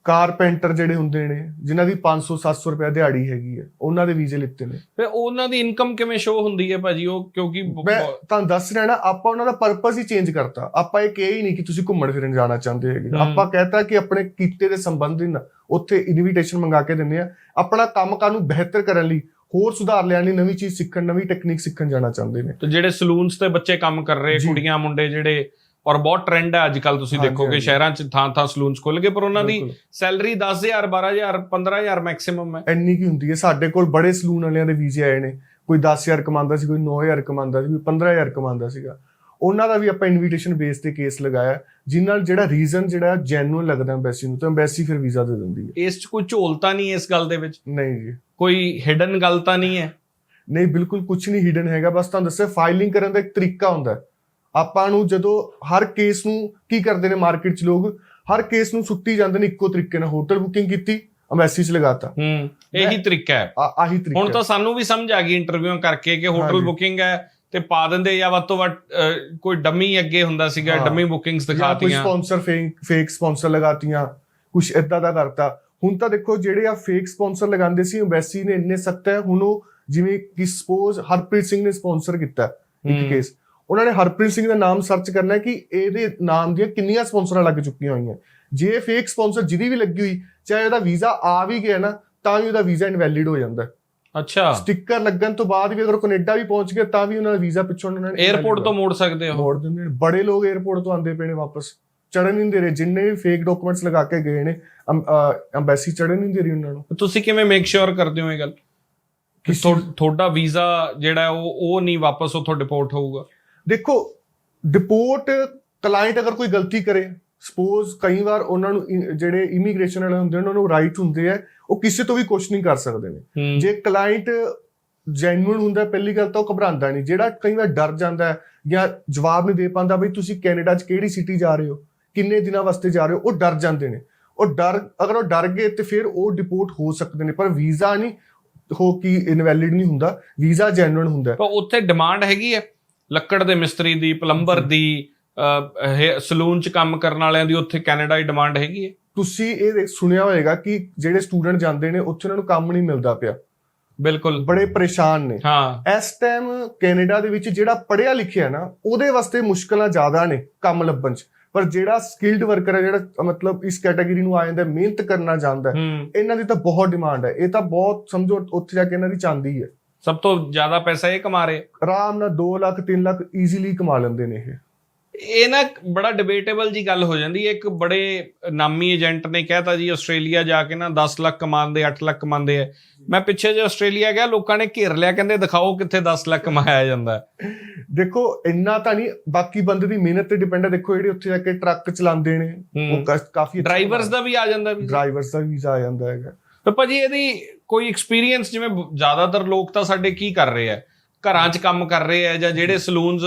ਕਾਰਪੈਂਟਰ ਜਿਹੜੇ ਹੁੰਦੇ ਨੇ ਜਿਨ੍ਹਾਂ ਦੀ 500 700 ਰੁਪਏ ਦਿਹਾੜੀ ਹੈਗੀ ਹੈ ਉਹਨਾਂ ਦੇ ਵੀਜ਼ੇ ਲਿੱਤੇ ਨੇ। ਫਿਰ ਉਹਨਾਂ ਦੀ ਇਨਕਮ ਕਿਵੇਂ ਸ਼ੋ ਹੁੰਦੀ ਹੈ ਭਾਜੀ? ਉਹ ਕਿਉਂਕਿ ਮੈਂ ਤੁਹਾਨੂੰ ਦੱਸ ਰਿਹਾ ਨਾ ਆਪਾਂ ਉਹਨਾਂ ਦਾ ਪਰਪਸ ਹੀ ਚੇਂਜ ਕਰਤਾ। ਆਪਾਂ ਇਹ ਕਿਹਾ ਹੀ ਨਹੀਂ ਕਿ ਤੁਸੀਂ ਘੁੰਮਣ ਫਿਰਨ ਜਾਣਾ ਚਾਹੁੰਦੇ ਹੈਗੇ। ਆਪਾਂ ਕਹਤਾ ਕਿ ਆਪਣੇ ਕੀਤੇ ਦੇ ਸੰਬੰਧ ਨਾਲ ਉੱਥੇ ਇਨਵੀਟੇਸ਼ਨ ਮੰਗਾ ਕੇ ਦਿੰਦੇ ਆ। ਆਪਣਾ ਕੰਮ ਕਾਰ ਨੂੰ ਬਿਹਤਰ ਕਰਨ ਲਈ ਹੋਰ ਸੁਧਾਰ ਲੈਣ ਲਈ ਨਵੀਂ ਚੀਜ਼ ਸਿੱਖਣ ਨਵੀਂ ਟੈਕਨੀਕ ਸਿੱਖਣ ਜਾਣਾ ਚਾਹੁੰਦੇ ਨੇ। ਤੇ ਜਿਹੜੇ ਸਲੂਨਸ ਤੇ ਬੱਚੇ ਕੰਮ ਕਰ ਰਹੇ। ਕੁੜੀਆਂ ਮੁੰਡੇ ਜਿਹੜੇ ਔਰ ਬਹੁਤ ਟ੍ਰੈਂਡ ਹੈ ਅੱਜ ਕੱਲ ਤੁਸੀਂ ਦੇਖੋਗੇ। ਸ਼ਹਿਰਾਂ 'ਚ ਥਾਂ ਥਾਂ ਸਲੂਨਸ ਖੁੱਲ ਗਏ ਪਰ ਉਹਨਾਂ ਦੀ। ਸੈਲਰੀ 10000 12000 15000 ਮੈਕਸਿਮਮ ਹੈ। ਇੰਨੀ ਕੀ ਹੁੰਦੀ ਹੈ ਸਾਡੇ ਕੋਲ ਬੜੇ ਸਲੂਨ ਵਾਲਿਆਂ ਦੇ ਵੀਜ਼ੇ ਆਏ ਨੇ। ਕੋਈ 10000 ਕਮਾਉਂਦਾ ਸੀ ਕੋਈ 9000 ਕਮਾਉਂਦਾ ਸੀ ਕੋਈ 15000 ਕਮਾਉਂਦਾ ਸੀਗਾ। ਉਹਨਾਂ ਦਾ ਵੀ ਆਪਾਂ ਇਨਵੀਟੇਸ਼ਨ ਬੇਸ ਤੇ ਕੇਸ ਲਗਾਇਆ ਜਿਨ ਨਾਲ ਜਿਹੜਾ ਰੀਜ਼ਨ ਜਿਹੜਾ ਜੈਨੂਇਨ ਲੱਗਦਾ ਐਮਬੈਸੀ ਨੂੰ ਤਾਂ ਐਮਬੈਸੀ ਫਿਰ ਵੀਜ਼ਾ ਦੇ ਦਿੰਦੀ ਹੈ। ਇਸ 'ਚ ਕੋਈ ਝੋਲਤਾ ਨਹੀਂ ਇਸ ਗੱਲ ਦੇ ਵਿੱਚ? ਨਹੀਂ ਜੀ। ਕੋਈ ਹਿਡਨ ਗੱਲ ਤਾਂ ਨਹੀਂ ਹੈ? ਨਹੀਂ ਬਿਲਕੁਲ ਕੁਝ ਨਹੀਂ ਹਿਡਨ ਹੈਗਾ ਬਸ ਤੁਹਾਨੂੰ ਦੱਸਿਆ ਫਾਈਲਿੰਗ ਕਰਨ ਦਾ ਇੱਕ ਤਰੀਕਾ ਹੁੰਦਾ ਹੈ। ਆਪਾਂ ਨੂੰ ਜਦੋਂ ਹਰ ਕੇਸ ਨੂੰ ਕੀ ਕਰਦੇ ਨੇ ਮਾਰਕੀਟ 'ਚ ਲੋਕ? ਹਰ ਕੇਸ ਨੂੰ ਸੁੱਟੀ ਜਾਂਦੇ ਨੇ ਇੱਕੋ ਤਰੀਕੇ ਨਾਲ ਹੋਟਲ ਬੁਕਿੰਗ ਕੀਤੀ ਐਮਬੈਸੀ 'ਚ ਲਗਾਤਾ। ਹੂੰ ਇਹੀ ਤਰੀਕਾ ਹੈ। ਆਹੀ ਤਰੀਕਾ ਹੁਣ ਤਾਂ ਸਾਨੂੰ ਵੀ ਸਮਝ ਆ ਗਈ ਇੰਟਰਵਿਊਆਂ ਕਰਕੇ ਕਿ ਹੋਟਲ। ਬੁਕਿੰਗ ਹੈ ਤੇ ਪਾ ਦਿੰਦੇ ਜਾਂ ਵੱਧ ਤੋਂ ਵੱਧ ਕੋਈ ਡੰਮੀ ਅੱਗੇ ਹੁੰਦਾ ਸੀਗਾ। ਡੰਮੀ ਬੁਕਿੰਗਸ ਜਾਂ ਕੋਈ ਦਿਖਾਤੀਆਂ ਸਪਾਂਸਰ ਫੇਕ ਸਪਾਂਸਰ ਲਗਾਤੀਆਂ ਕੁਝ ਇਦਾਂ ਦਾ ਕਰਤਾ। ਹੁਣ ਤਾਂ ਦੇਖੋ ਜਿਹੜੇ ਆ ਫੇਕ ਸਪਾਂਸਰ ਲਗਾਉਂਦੇ ਸੀ ਐਮਬੈਸੀ ਨੇ ਇੰਨੇ ਸਖਤ ਹੈ ਹੁਣ ਉਹ ਜਿਵੇਂ ਕਿ ਸਪੋਜ਼ ਹਰਪ੍ਰੀਤ ਸਿੰਘ ਨੇ ਸਪਾਂਸਰ ਕੀਤਾ। ਇੱਕ ਕੇਸ ਉਹਨਾਂ ਨੇ ਹਰਪ੍ਰੀਤ ਸਿੰਘ ਦਾ ਨਾਮ ਸਰਚ ਕਰਨਾ ਕਿ ਇਹਦੇ ਨਾਮ ਦੀਆਂ ਕਿੰਨੀਆਂ ਸਪਾਂਸਰਾਂ ਲੱਗ ਚੁੱਕੀਆਂ ਹੋਈਆਂ। ਜੇ ਫੇਕ ਸਪਾਂਸਰ ਜਿਹਦੀ ਵੀ ਲੱਗੀ ਹੋਈ ਚਾਹੇ ਉਹਦਾ ਵੀਜ਼ਾ ਆ ਵੀ ਗਿਆ ਨਾ ਤਾਂ ਵੀ ਉਹਦਾ ਵੀਜ਼ਾ ਇਨਵੈਲਿਡ ਹੋ ਜਾਂਦਾ ਅੱਛਾ। ਸਟicker ਲੱਗਣ ਤੋਂ ਬਾਅਦ ਵੀ ਅਗਰ ਕੈਨੇਡਾ ਵੀ ਪਹੁੰਚ ਗਿਆ ਤਾਂ ਵੀ ਉਹਨਾਂ ਦਾ ਵੀਜ਼ਾ ਪਿੱਛੋਂ ਉਹਨਾਂ ਨੇ 에어ਪੋਰਟ ਤੋਂ ਮੋੜ ਸਕਦੇ ਹੋ ਮੋੜ ਦਿੰਦੇ ਨੇ। ਬੜੇ ਲੋਕ 에어ਪੋਰਟ ਤੋਂ ਆਂਦੇ ਪਏ ਨੇ ਵਾਪਸ। ਚੜਨ ਨਹੀਂ ਦੇ ਰਹੇ। ਜਿੰਨੇ ਵੀ ਫੇਕ ਡਾਕੂਮੈਂਟਸ ਲਗਾ ਕੇ ਗਏ ਨੇ ਐਮਬੈਸੀ ਚੜਨ ਨਹੀਂ ਦੇ ਰਹੀ ਉਹਨਾਂ ਨੂੰ। ਤੁਸੀਂ ਕਿਵੇਂ ਮੇਕ ਸ਼ੋਰ ਕਰਦੇ ਹੋ ਇਹ ਗੱਲ? ਕਿ ਤੁਹਾਡਾ ਵੀਜ਼ਾ ਜਿਹੜਾ ਉਹ ਉਹ ਨਹੀਂ ਵਾਪਸ ਉਥੋਂ ਡਿਪੋਰਟ ਹੋਊਗਾ? ਦੇਖੋ ਡਿਪੋਰਟ ਕਲਾਇੰਟ ਅਗਰ ਕੋਈ ਗਲਤੀ ਕਰੇ ਸਪੋਜ਼ ਕਈ ਵਾਰ ਉਹਨਾਂ ਨੂੰ ਜਿਹੜੇ ਇਮੀਗ੍ਰੇਸ਼ਨ ਵਾਲੇ ਹੁੰਦੇ ਉਹਨਾਂ ਨੂੰ ਰਾਈਟ ਹੁੰਦੇ ਆ ਉਹ ਕਿਸੇ ਤੋਂ ਵੀ ਕੁਐਸਚਨਿੰਗ ਕਰ ਸਕਦੇ ਨੇ। ਜੇ ਕਲਾਇੰਟ ਜੈਨੂਇਨ ਹੁੰਦਾ ਪਹਿਲੀ ਗੱਲ ਤਾਂ ਉਹ ਘਬਰਾਉਂਦਾ ਨਹੀਂ। ਜਿਹੜਾ ਕਈ ਵਾਰ ਡਰ ਜਾਂਦਾ ਜਾਂ ਜਵਾਬ ਨਹੀਂ ਦੇ ਪਾਉਂਦਾ ਬਈ ਤੁਸੀਂ ਕੈਨੇਡਾ 'ਚ ਕਿਹੜੀ ਸਿਟੀ ਜਾ ਰਹੇ ਹੋ? ਕਿੰਨੇ ਦਿਨਾਂ ਵਾਸਤੇ ਜਾ ਰਹੇ ਹੋ? ਉਹ ਡਰ ਜਾਂਦੇ ਨੇ। ਉਹ ਡਰ ਅਗਰ ਉਹ ਡਰ ਗਏ ਤੇ ਫਿਰ ਉਹ ਡਿਪੋਰਟ ਹੋ ਸਕਦੇ ਨੇ ਪਰ ਵੀਜ਼ਾ ਨਹੀਂ ਹੋ ਕੀ ਇਨਵੈਲਿਡ ਨਹੀਂ ਹੁੰਦਾ ਵੀਜ਼ਾ ਜੈਨੂਇਨ ਹੁੰਦਾ। ਪਰ ਉੱਥੇ ਡਿਮਾਂਡ ਹੈਗੀ ਹੈ ਲੱਕੜ ਦੇ ਮਿਸਤਰੀ ਦੀ ਪਲੰਬਰ ਦੀ ਸਲੂਨ ਚ ਕੰਮ ਕਰਨ ਵਾਲਿਆਂ ਦੀ ਉੱਥੇ ਕੈਨੇਡਾ ਦੀ ਡਿਮਾਂਡ ਹੈਗੀ ਹੈ? ਤੁਸੀਂ ਇਹ ਸੁਣਿਆ ਹੋਵੇਗਾ ਕਿ ਜਿਹੜੇ ਸਟੂਡੈਂਟ ਜਾਂਦੇ ਨੇ ਉੱਥੇ ਉਹਨਾਂ ਨੂੰ ਕੰਮ ਨਹੀਂ ਮਿਲਦਾ ਪਿਆ। ਬਿਲਕੁਲ। ਬੜੇ ਪਰੇਸ਼ਾਨ ਨੇ। ਹਾਂ। ਇਸ ਟਾਈਮ ਕੈਨੇਡਾ ਦੇ ਵਿੱਚ ਜਿਹੜਾ ਪੜ੍ਹਿਆ ਲਿਖਿਆ ਨਾ ਉਹਦੇ ਵਾਸਤੇ ਮੁਸ਼ਕਲਾਂ ਜ਼ਿਆਦਾ ਨੇ ਕੰਮ ਲੱਭਣ 'ਚ। ਪਰ ਜਿਹੜਾ ਸਕਿਲਡ ਵਰਕਰ ਹੈ ਜਿਹੜਾ ਮਤਲਬ ਇਸ ਕੈਟਾਗਰੀ ਨੂੰ ਆ ਜਾਂਦਾ ਮਿਹਨਤ ਕਰਨਾ ਹੂੰ ਇਹਨਾਂ ਦੀ ਤਾਂ ਬਹੁਤ ਡਿਮਾਂਡ ਹੈ। ਇਹ ਤਾਂ ਬਹੁਤ ਸਮਝੋ ਉੱਥੇ ਜਾ ਕੇ ਇਹਨਾਂ ਦੀ ਚਾਂਦੀ ਹੈ। ਸਭ ਤੋਂ ਜ਼ਿਆਦਾ ਪੈਸਾ ਇਹ ਕਮਾ ਰਹੇ। ਆਰਾਮ ਨਾਲ 2 ਲੱਖ 3 ਲੱਖ ਈਜ਼ੀਲੀ ਕਮਾ ਲੈਂਦੇ ਨੇ ਇਹ। ਇਹ ਨਾ ਬੜਾ ਡਿਬੇਟੇਬਲ ਜੀ ਗੱਲ ਹੋ ਜਾਂਦੀ ਹੈ। ਇੱਕ ਬੜੇ ਨਾਮੀ ਏਜੰਟ ਨੇ ਕਹਿਤਾ ਜੀ ਆਸਟ੍ਰੇਲੀਆ ਜਾ ਕੇ ਨਾ 10 ਲੱਖ ਕਮਾਉਂਦੇ 8 ਲੱਖ ਕਮਾਉਂਦੇ ਆ। ਮੈਂ ਪਿੱਛੇ ਜੇ ਆਸਟ੍ਰੇਲੀਆ ਗਿਆ ਲੋਕਾਂ ਨੇ ਘੇਰ ਲਿਆ ਕਹਿੰਦੇ ਦਿਖਾਓ ਕਿੱਥੇ 10 ਲੱਖ ਕਮਾਇਆ ਜਾਂਦਾ। ਦੇਖੋ ਇੰਨਾ ਤਾਂ ਨਹੀਂ ਬਾਕੀ ਬੰਦੇ ਦੀ ਮਿਹਨਤ ਤੇ ਡਿਪੈਂਡ ਹੈ। ਦੇਖੋ ਜਿਹੜੇ ਉੱਥੇ ਜਾ ਕੇ ਟਰੱਕ ਚਲਾਉਂਦੇ ਨੇ। ਉਹ ਕਾਫੀ ਡਰਾਈਵਰਸ ਦਾ ਵੀ ਆ ਜਾਂਦਾ ਵੀ। ਡਰਾਈਵਰਸ ਦਾ ਵੀਜ਼ਾ ਆ ਜਾਂਦਾ ਹੈਗਾ। ਤੇ ਭਾਜੀ ਇਹਦੀ ਕੋਈ ਐਕਸਪੀਰੀਅੰਸ ਜਿਵੇਂ ਜ਼ਿਆਦਾਤਰ ਲੋਕ ਤਾਂ ਸਾਡੇ ਕੀ ਕਰ ਰਹੇ ਆ? ਘਰਾਂ 'ਚ ਕੰਮ ਕਰ ਰਹੇ ਆ ਜਾਂ ਜਿਹੜੇ ਸਲੂਨਸ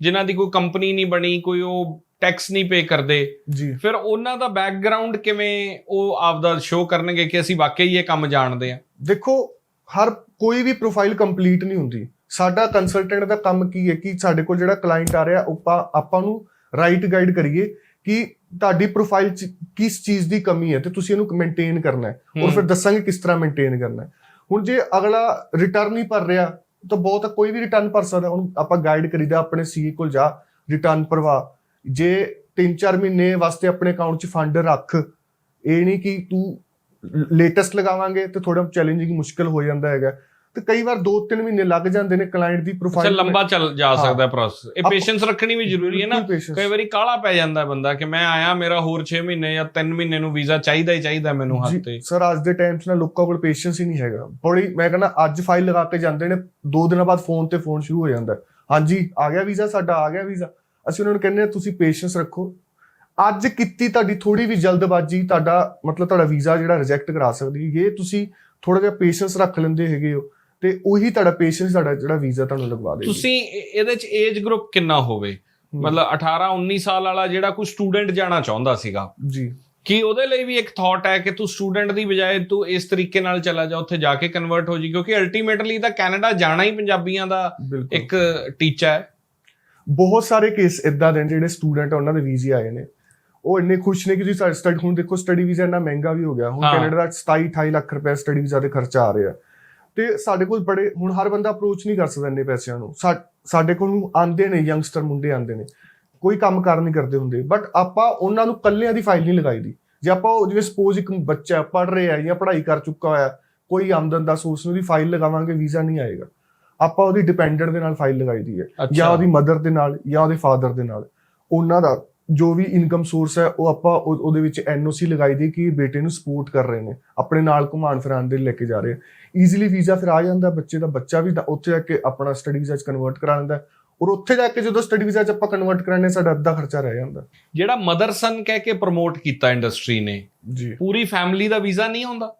ਜਿਨ੍ਹਾਂ ਦੀ ਕੋਈ ਕੰਪਨੀ ਨਹੀਂ ਬਣੀ ਕੋਈ ਉਹ ਟੈਕਸ ਨਹੀਂ ਪੇ ਕਰਦੇ। ਜੀ। ਫਿਰ ਉਹਨਾਂ ਦਾ ਬੈਕਗ੍ਰਾਉਂਡ ਕਿਵੇਂ ਉਹ ਆਪਦਾ ਸ਼ੋਅ ਕਰਨਗੇ ਕਿ ਅਸੀਂ ਵਾਕਈ ਇਹ ਕੰਮ ਜਾਣਦੇ ਆ? ਦੇਖੋ ਹਰ ਕੋਈ ਵੀ ਪ੍ਰੋਫਾਈਲ ਕੰਪਲੀਟ ਨਹੀਂ ਹੁੰਦੀ। ਸਾਡਾ ਕੰਸਲਟੈਂਟ ਦਾ ਕੰਮ ਕੀ ਹੈ ਕਿ ਸਾਡੇ ਕੋਲ ਜਿਹੜਾ ਕਲਾਇੰਟ ਆ ਰਿਹਾ ਆਪਾਂ ਆਪਾਂ ਨੂੰ ਰਾਈਟ ਗਾਈਡ ਕਰੀਏ। ਕਿ ਤੁਹਾਡੀ ਪ੍ਰੋਫਾਈਲ ਚ ਕਿਸ ਚੀਜ਼ ਦੀ ਕਮੀ ਹੈ ਤੇ ਤੁਸੀਂ ਇਹਨੂੰ ਮੇਨਟੇਨ ਕਰਨਾ ਹੈ। ਔਰ। ਫਿਰ ਦੱਸਾਂਗੇ ਕਿਸ ਤਰ੍ਹਾਂ ਮੇਨਟੇਨ ਕਰਨਾ ਹੈ। ਹੁਣ ਜੇ ਅਗਲਾ ਰਿਟਰਨ ਹੀ ਭਰ ਰਿਹਾ ਤਾਂ ਬਹੁਤ ਕੋਈ ਵੀ ਰਿਟਰਨ ਭਰ ਸਕਦਾ। ਹੁਣ ਆਪਾਂ ਗਾਈਡ ਕਰੀਦਾ ਆਪਣੇ ਸੀਏ ਕੋਲ ਜਾ ਰਿਟਰਨ ਭਰਵਾ। ਜੇ 3-4 ਮਹੀਨੇ ਵਾਸਤੇ ਆਪਣੇ ਅਕਾਊਂਟ 'ਚ ਫੰਡ ਰੱਖ ਇਹ ਨਹੀਂ ਕਿ ਤੂੰ ਲੇਟੈਸਟ ਲਗਾਵਾਂਗੇ ਤੇ ਥੋੜਾ ਚੈਲੰਜਿੰਗ ਮੁਸ਼ਕਲ ਹੋ ਜਾਂਦਾ ਹੈਗਾ। ਤੇ ਕਈ ਵਾਰ 2-3 ਮਹੀਨੇ ਲੱਗ ਜਾਂਦੇ ਨੇ ਕਲਾਇੰਟ ਦੀ ਅੱਛਾ ਪ੍ਰੋਫਾਈਲ ਲੰਬਾ ਚੱਲ ਜਾ ਹਾਂ। ਸਕਦਾ ਪ੍ਰੋਸੈਸ ਇਹ ਪੇਸ਼ੈਂਸ ਰੱਖਣੀ ਵੀ ਜ਼ਰੂਰੀ ਹੈ ਨਾ। ਕਈ ਵਾਰੀ ਕਾਲਾ ਪੈ ਜਾਂਦਾ ਬੰਦਾ ਕਿ ਮੈਂ ਆਇਆ ਮੇਰਾ ਹੋਰ 6 ਮਹੀਨੇ ਜਾਂ 3 ਮਹੀਨੇ ਨੂੰ ਵੀਜ਼ਾ ਚਾਹੀਦਾ ਹੀ ਚਾਹੀਦਾ ਮੈਨੂੰ ਹੱਥ ਤੇ। ਸਰ ਅੱਜ ਦੇ ਟਾਈਮ 'ਚ ਨਾ ਲੋਕਾਂ ਕੋਲ ਪੇਸ਼ੈਂਸ ਹੀ ਨਹੀਂ ਹੈਗਾ। ਬੜੀ ਮੈਂ ਕਹਿੰਦਾ ਅੱਜ ਫਾਈਲ ਲਗਾ ਕੇ ਜਾਂਦੇ ਨੇ ਦੋ ਦਿਨਾਂ ਬਾਅਦ ਫੋਨ ਤੇ ਫੋਨ ਸ਼ੁਰੂ ਹੋ ਜਾਂਦਾ। ਹਾਂਜੀ ਆ ਗਿਆ ਵੀਜ਼ਾ ਸਾਡਾ ਆ ਗਿਆ ਵੀਜ਼ਾ। ਅਸੀਂ ਉਹਨਾਂ ਨੂੰ ਕਹਿੰਦੇ ਤੁਸੀਂ ਪੇਸ਼ੈਂਸ ਰੱਖੋ। ਅੱਜ ਕੀਤੀ ਤੁਹਾਡੀ ਥੋੜੀ ਵੀ ਜਲਦਬਾਜ਼ੀ ਤੁਹਾਡਾ ਮਤਲਬ ਤੁਹਾਡਾ ਵੀਜ਼ਾ ਜਿਹੜਾ ਰਿਜੈਕਟ ਕਰਾ ਸਕਦੀ ਹੈ। ਇਹ ਤੁਸੀਂ ਥੋੜਾ ਜਿਹਾ ਪੇਸ਼ੈਂਸ ਰੱਖ ਲੈਂਦੇ ਹੈਗੇ ਹੋ। ਤੇ ਉਹੀ ਤੁਹਾਡਾ ਪੇਸ਼ੈਂਸ ਤੁਹਾਡਾ ਜਿਹੜਾ ਵੀਜ਼ਾ ਤੁਹਾਨੂੰ ਲਗਵਾ ਦੇਗੀ ਤੁਸੀਂ ਇਹ- ਇਹਦੇ ਚ ਏਜ ਗਰੁੱਪ ਕਿੰਨਾ ਹੋਵੇ? ਮਤਲਬ 18 19 ਸਾਲ ਵਾਲਾ ਜਿਹੜਾ ਕੋਈ ਸਟੂਡੈਂਟ ਜਾਣਾ ਚਾਹੁੰਦਾ ਸੀਗਾ। ਜੀ। ਕੀ ਉਹਦੇ ਲਈ ਵੀ ਇੱਕ ਥਾਟ ਹੈ ਕਿ ਤੂੰ ਸਟੂਡੈਂਟ ਦੀ ਬਜਾਏ ਤੂੰ ਇਸ ਤਰੀਕੇ ਨਾਲ ਚਲਾ ਜਾ ਉੱਥੇ ਜਾ ਕੇ ਕਨਵਰਟ ਹੋ ਜੀ? ਕਿਉਂਕਿ ਅਲਟੀਮੇਟਲੀ ਤਾਂ ਕੈਨੇਡਾ ਜਾਣਾ ਹੀ ਪੰਜਾਬੀਆਂ ਦਾ ਇੱਕ ਟੀਚਾ ਹੈ। ਬਹੁਤ ਸਾਰੇ ਕੇਸ ਇਦਾਂ ਦੇ ਜਿਹੜੇ ਸਟੂਡੈਂਟ ਉਹਨਾਂ ਦੇ ਵੀਜ਼ੇ ਆਏ ਨੇ। ਉਹ ਇੰਨੇ ਖੁਸ਼ ਨੇ ਕਿ ਜੀ ਸਟੱਡੀ ਹੁਣ ਦੇਖੋ ਸਟੱਡੀ ਵੀਜ਼ਾ ਇੰਨਾ ਮਹਿੰਗਾ ਵੀ ਹੋ ਗਿਆ। ਹੁਣ। ਕੈਨੇਡਾ ਦਾ 27 28 ਲੱਖ ਰੁਪਏ ਸਟੱਡੀ ਵੀਜ਼ਾ ਦੇ ਖਰਚਾ ਆ ਰਿਹਾ। ਤੇ ਸਾਡੇ ਕੋਲ ਬੜੇ ਹੁਣ ਹਰ ਬੰਦਾ ਅਪਰੋਚ ਨਹੀਂ ਕਰ ਸਕਦਾ ਇੰਨੇ ਪੈਸਿਆਂ ਨੂੰ। ਸਾਡੇ ਕੋਲ ਆਂਦੇ ਨੇ ਯੰਗਸਟਰ ਮੁੰਡੇ ਆਂਦੇ ਨੇ। ਕੋਈ ਕੰਮ ਕਾਰ ਨਹੀਂ ਕਰਦੇ ਹੁੰਦੇ। ਬਟ ਆਪਾਂ ਉਹਨਾਂ ਨੂੰ ਕੱਲਿਆਂ ਦੀ ਫਾਈਲ ਨਹੀਂ ਲਗਾਈ ਦੀ ਜੇ ਆਪਾਂ ਉਹ ਜਿਵੇਂ ਸਪੋਜ਼ ਇੱਕ ਬੱਚਾ ਪੜ ਰਿਹਾ ਜਾਂ ਪੜ੍ਹਾਈ ਕਰ ਚੁੱਕਾ ਹੋਇਆ ਕੋਈ ਆਮਦਨ ਦਾ ਸੋਰਸ ਨੂੰ ਦੀ ਫਾਈਲ ਲਗਾਵਾਂਗੇ ਵੀਜ਼ਾ ਨਹੀਂ ਆਏਗਾ। ਆਪਾਂ ਉਹਦੀ ਡਿਪੈਂਡੈਂਟ ਦੇ ਨਾਲ ਫਾਈਲ ਲਗਾਈ ਦੀ ਹੈ ਜਾਂ ਉਹਦੀ ਮਦਰ ਦੇ ਨਾਲ ਜਾਂ ਉਹਦੇ ਫਾਦਰ ਦੇ ਨਾਲ। ਉਹਨਾਂ ਦਾ ਜੋ ਵੀ ਇਨਕਮ ਸੋਰਸ ਹੈ ਉਹ ਆਪਾਂ ਉਹ- ਉਹਦੇ ਵਿੱਚ ਐਨਓਸੀ ਲਗਾਈ ਦੀ ਕਿ ਬੇਟੇ ਨੂੰ ਸਪੋਰਟ ਕਰ ਰਹੇ ਨੇ ਆਪਣੇ ਨਾਲ ਘੁਮਾਣ ਫਿਰਾਣ ਦੇ ਲੈ ਕੇ ਜਾ ਰਹੇ ਈਜ਼ੀਲੀ ਵੀਜ਼ਾ ਫਿਰ ਆ ਜਾਂਦਾ ਬੱਚੇ ਦਾ ਬੱਚਾ ਵੀ ਉੱਥੇ ਜਾ ਕੇ ਆਪਣਾ ਸਟੱਡੀ ਵੀਜ਼ਾ ਚ ਕਨਵਰਟ ਕਰਾ ਲੈਂਦਾ। ਔਰ ਉੱਥੇ ਜਾ ਕੇ ਜਦੋਂ ਸਟੱਡੀ ਵੀਜ਼ਾ ਚ ਆਪਾਂ ਕਨਵਰਟ ਕਰਾਣੇ ਸਾਡਾ ਅੱਧਾ ਖਰਚਾ ਰਹਿ ਜਾਂਦਾ ਜਿਹੜਾ ਮਦਰ ਸਨ ਕਹਿ ਕੇ ਪ੍ਰਮੋਟ ਕੀਤਾ ਇੰਡਸਟਰੀ ਨੇ ਜੀ। ਪੂਰੀ ਫੈਮਿਲੀ ਦਾ ਵੀਜ਼ਾ ਨਹੀਂ ਆਉਂਦਾ?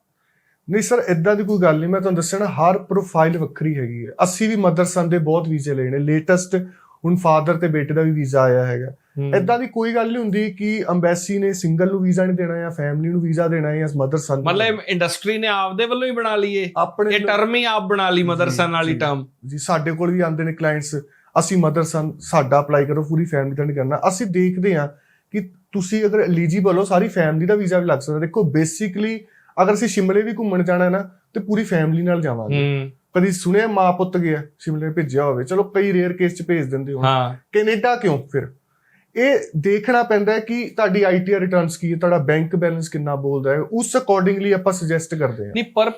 ਨਹੀਂ ਸਰ ਇਦਾਂ ਦੀ ਕੋਈ ਗੱਲ ਨਹੀਂ ਮੈਂ ਤੁਹਾਨੂੰ ਦੱਸਿਆ ਨਾ ਹਰ ਪ੍ਰੋਫਾਈਲ ਵੱਖਰੀ ਹੈਗੀ ਹੈ। ਅਸੀਂ ਵੀ ਮਦਰ ਸਨ ਦੇ ਬਹੁਤ ਵੀਜ਼ੇ ਲਏ ਨੇ ਲੇਟੈਸਟ ਹੁਣ ਫਾਦਰ ਤੇ ਬੇਟੇ ਦਾ ਵੀ ਵੀਜ਼ਾ ਆਇਆ ਹੈਗਾ। ਇਦਾਂ ਦੀ ਕੋਈ ਗੱਲ ਨਹੀਂ ਹੁੰਦੀ ਕਿ ਅੰਬੈਸੀ ਨੇ ਸਿੰਗਲ ਨੂੰ ਵੀਜ਼ਾ ਨਹੀਂ ਦੇਣਾ ਜਾਂ ਫੈਮਿਲੀ ਨੂੰ ਵੀਜ਼ਾ ਦੇਣਾ ਹੈ ਜਾਂ ਮਦਰ ਸਨ ਮਤਲਬ ਇੰਡਸਟਰੀ ਨੇ ਆਪਦੇ ਵੱਲੋਂ ਹੀ ਬਣਾ ਲਈ ਇਹ ਆਪਣੇ ਇਹ ਟਰਮ ਹੀ ਆਪ ਬਣਾ ਲਈ ਮਦਰ ਸਨ ਵਾਲੀ। ਟਰਮ ਜੀ ਸਾਡੇ ਕੋਲ ਵੀ ਆਉਂਦੇ ਨੇ ਕਲਾਇੰਟਸ ਅਸੀਂ ਮਦਰ ਸਨ ਸਾਡਾ ਅਪਲਾਈ ਕਰੋ ਪੂਰੀ ਫੈਮਿਲੀ ਦਾ ਨਹੀਂ ਕਰਨਾ। ਅਸੀਂ ਦੇਖਦੇ ਹਾਂ ਕਿ ਤੁਸੀਂ ਅਗਰ ਐਲੀਜੀਬਲ ਹੋ ਸਾਰੀ ਫੈਮਿਲੀ ਦਾ ਵੀਜ਼ਾ ਵੀ ਲੱਗ ਸਕਦਾ। ਦੇਖੋ ਬੇਸਿਕਲੀ ਅਗਰ ਅਸੀਂ ਸ਼ਿਮਲੇ ਵੀ ਘੁੰਮਣ ਜਾਣਾ ਹੈ ਨਾ ਤੇ ਪੂਰੀ ਫੈਮਿਲੀ ਨਾਲ ਜਾਵਾਂਗੇ। ਕਦੀ ਸੁਣਿਆ ਮਾਂ ਪੁੱਤ ਗਿਆ ਸ਼ਿਮਲੇ ਭੇਜਿਆ ਹੋਵੇ। ਚਲੋ ਕਈ ਰੇਅਰ ਕੇਸ ਚ ਭੇਜ ਦਿੰਦੇ ਹਾਂ। ਕੈਨੇਡਾ ਕਿਉਂ ਫਿਰ? ਇਹ ਦੇਖਣਾ ਪੈਂਦਾ ਹੈ ਕਿ ਤੁਹਾਡੀ ਆਈਟੀਆਰ ਰਿਟਰਨਸ ਕੀ ਹੈ ਤੁਹਾਡਾ ਬੈਂਕ ਬੈਲੈਂਸ ਕਿੰਨਾ ਬੋਲਦਾ ਹੈ ਉਸ ਅਕੋਰਡਿੰਗਲੀ ਆਪਾਂ ਸੁਜੈਸਟ ਕਰਦੇ ਹਾਂ। ਨਹੀਂ ਪਰ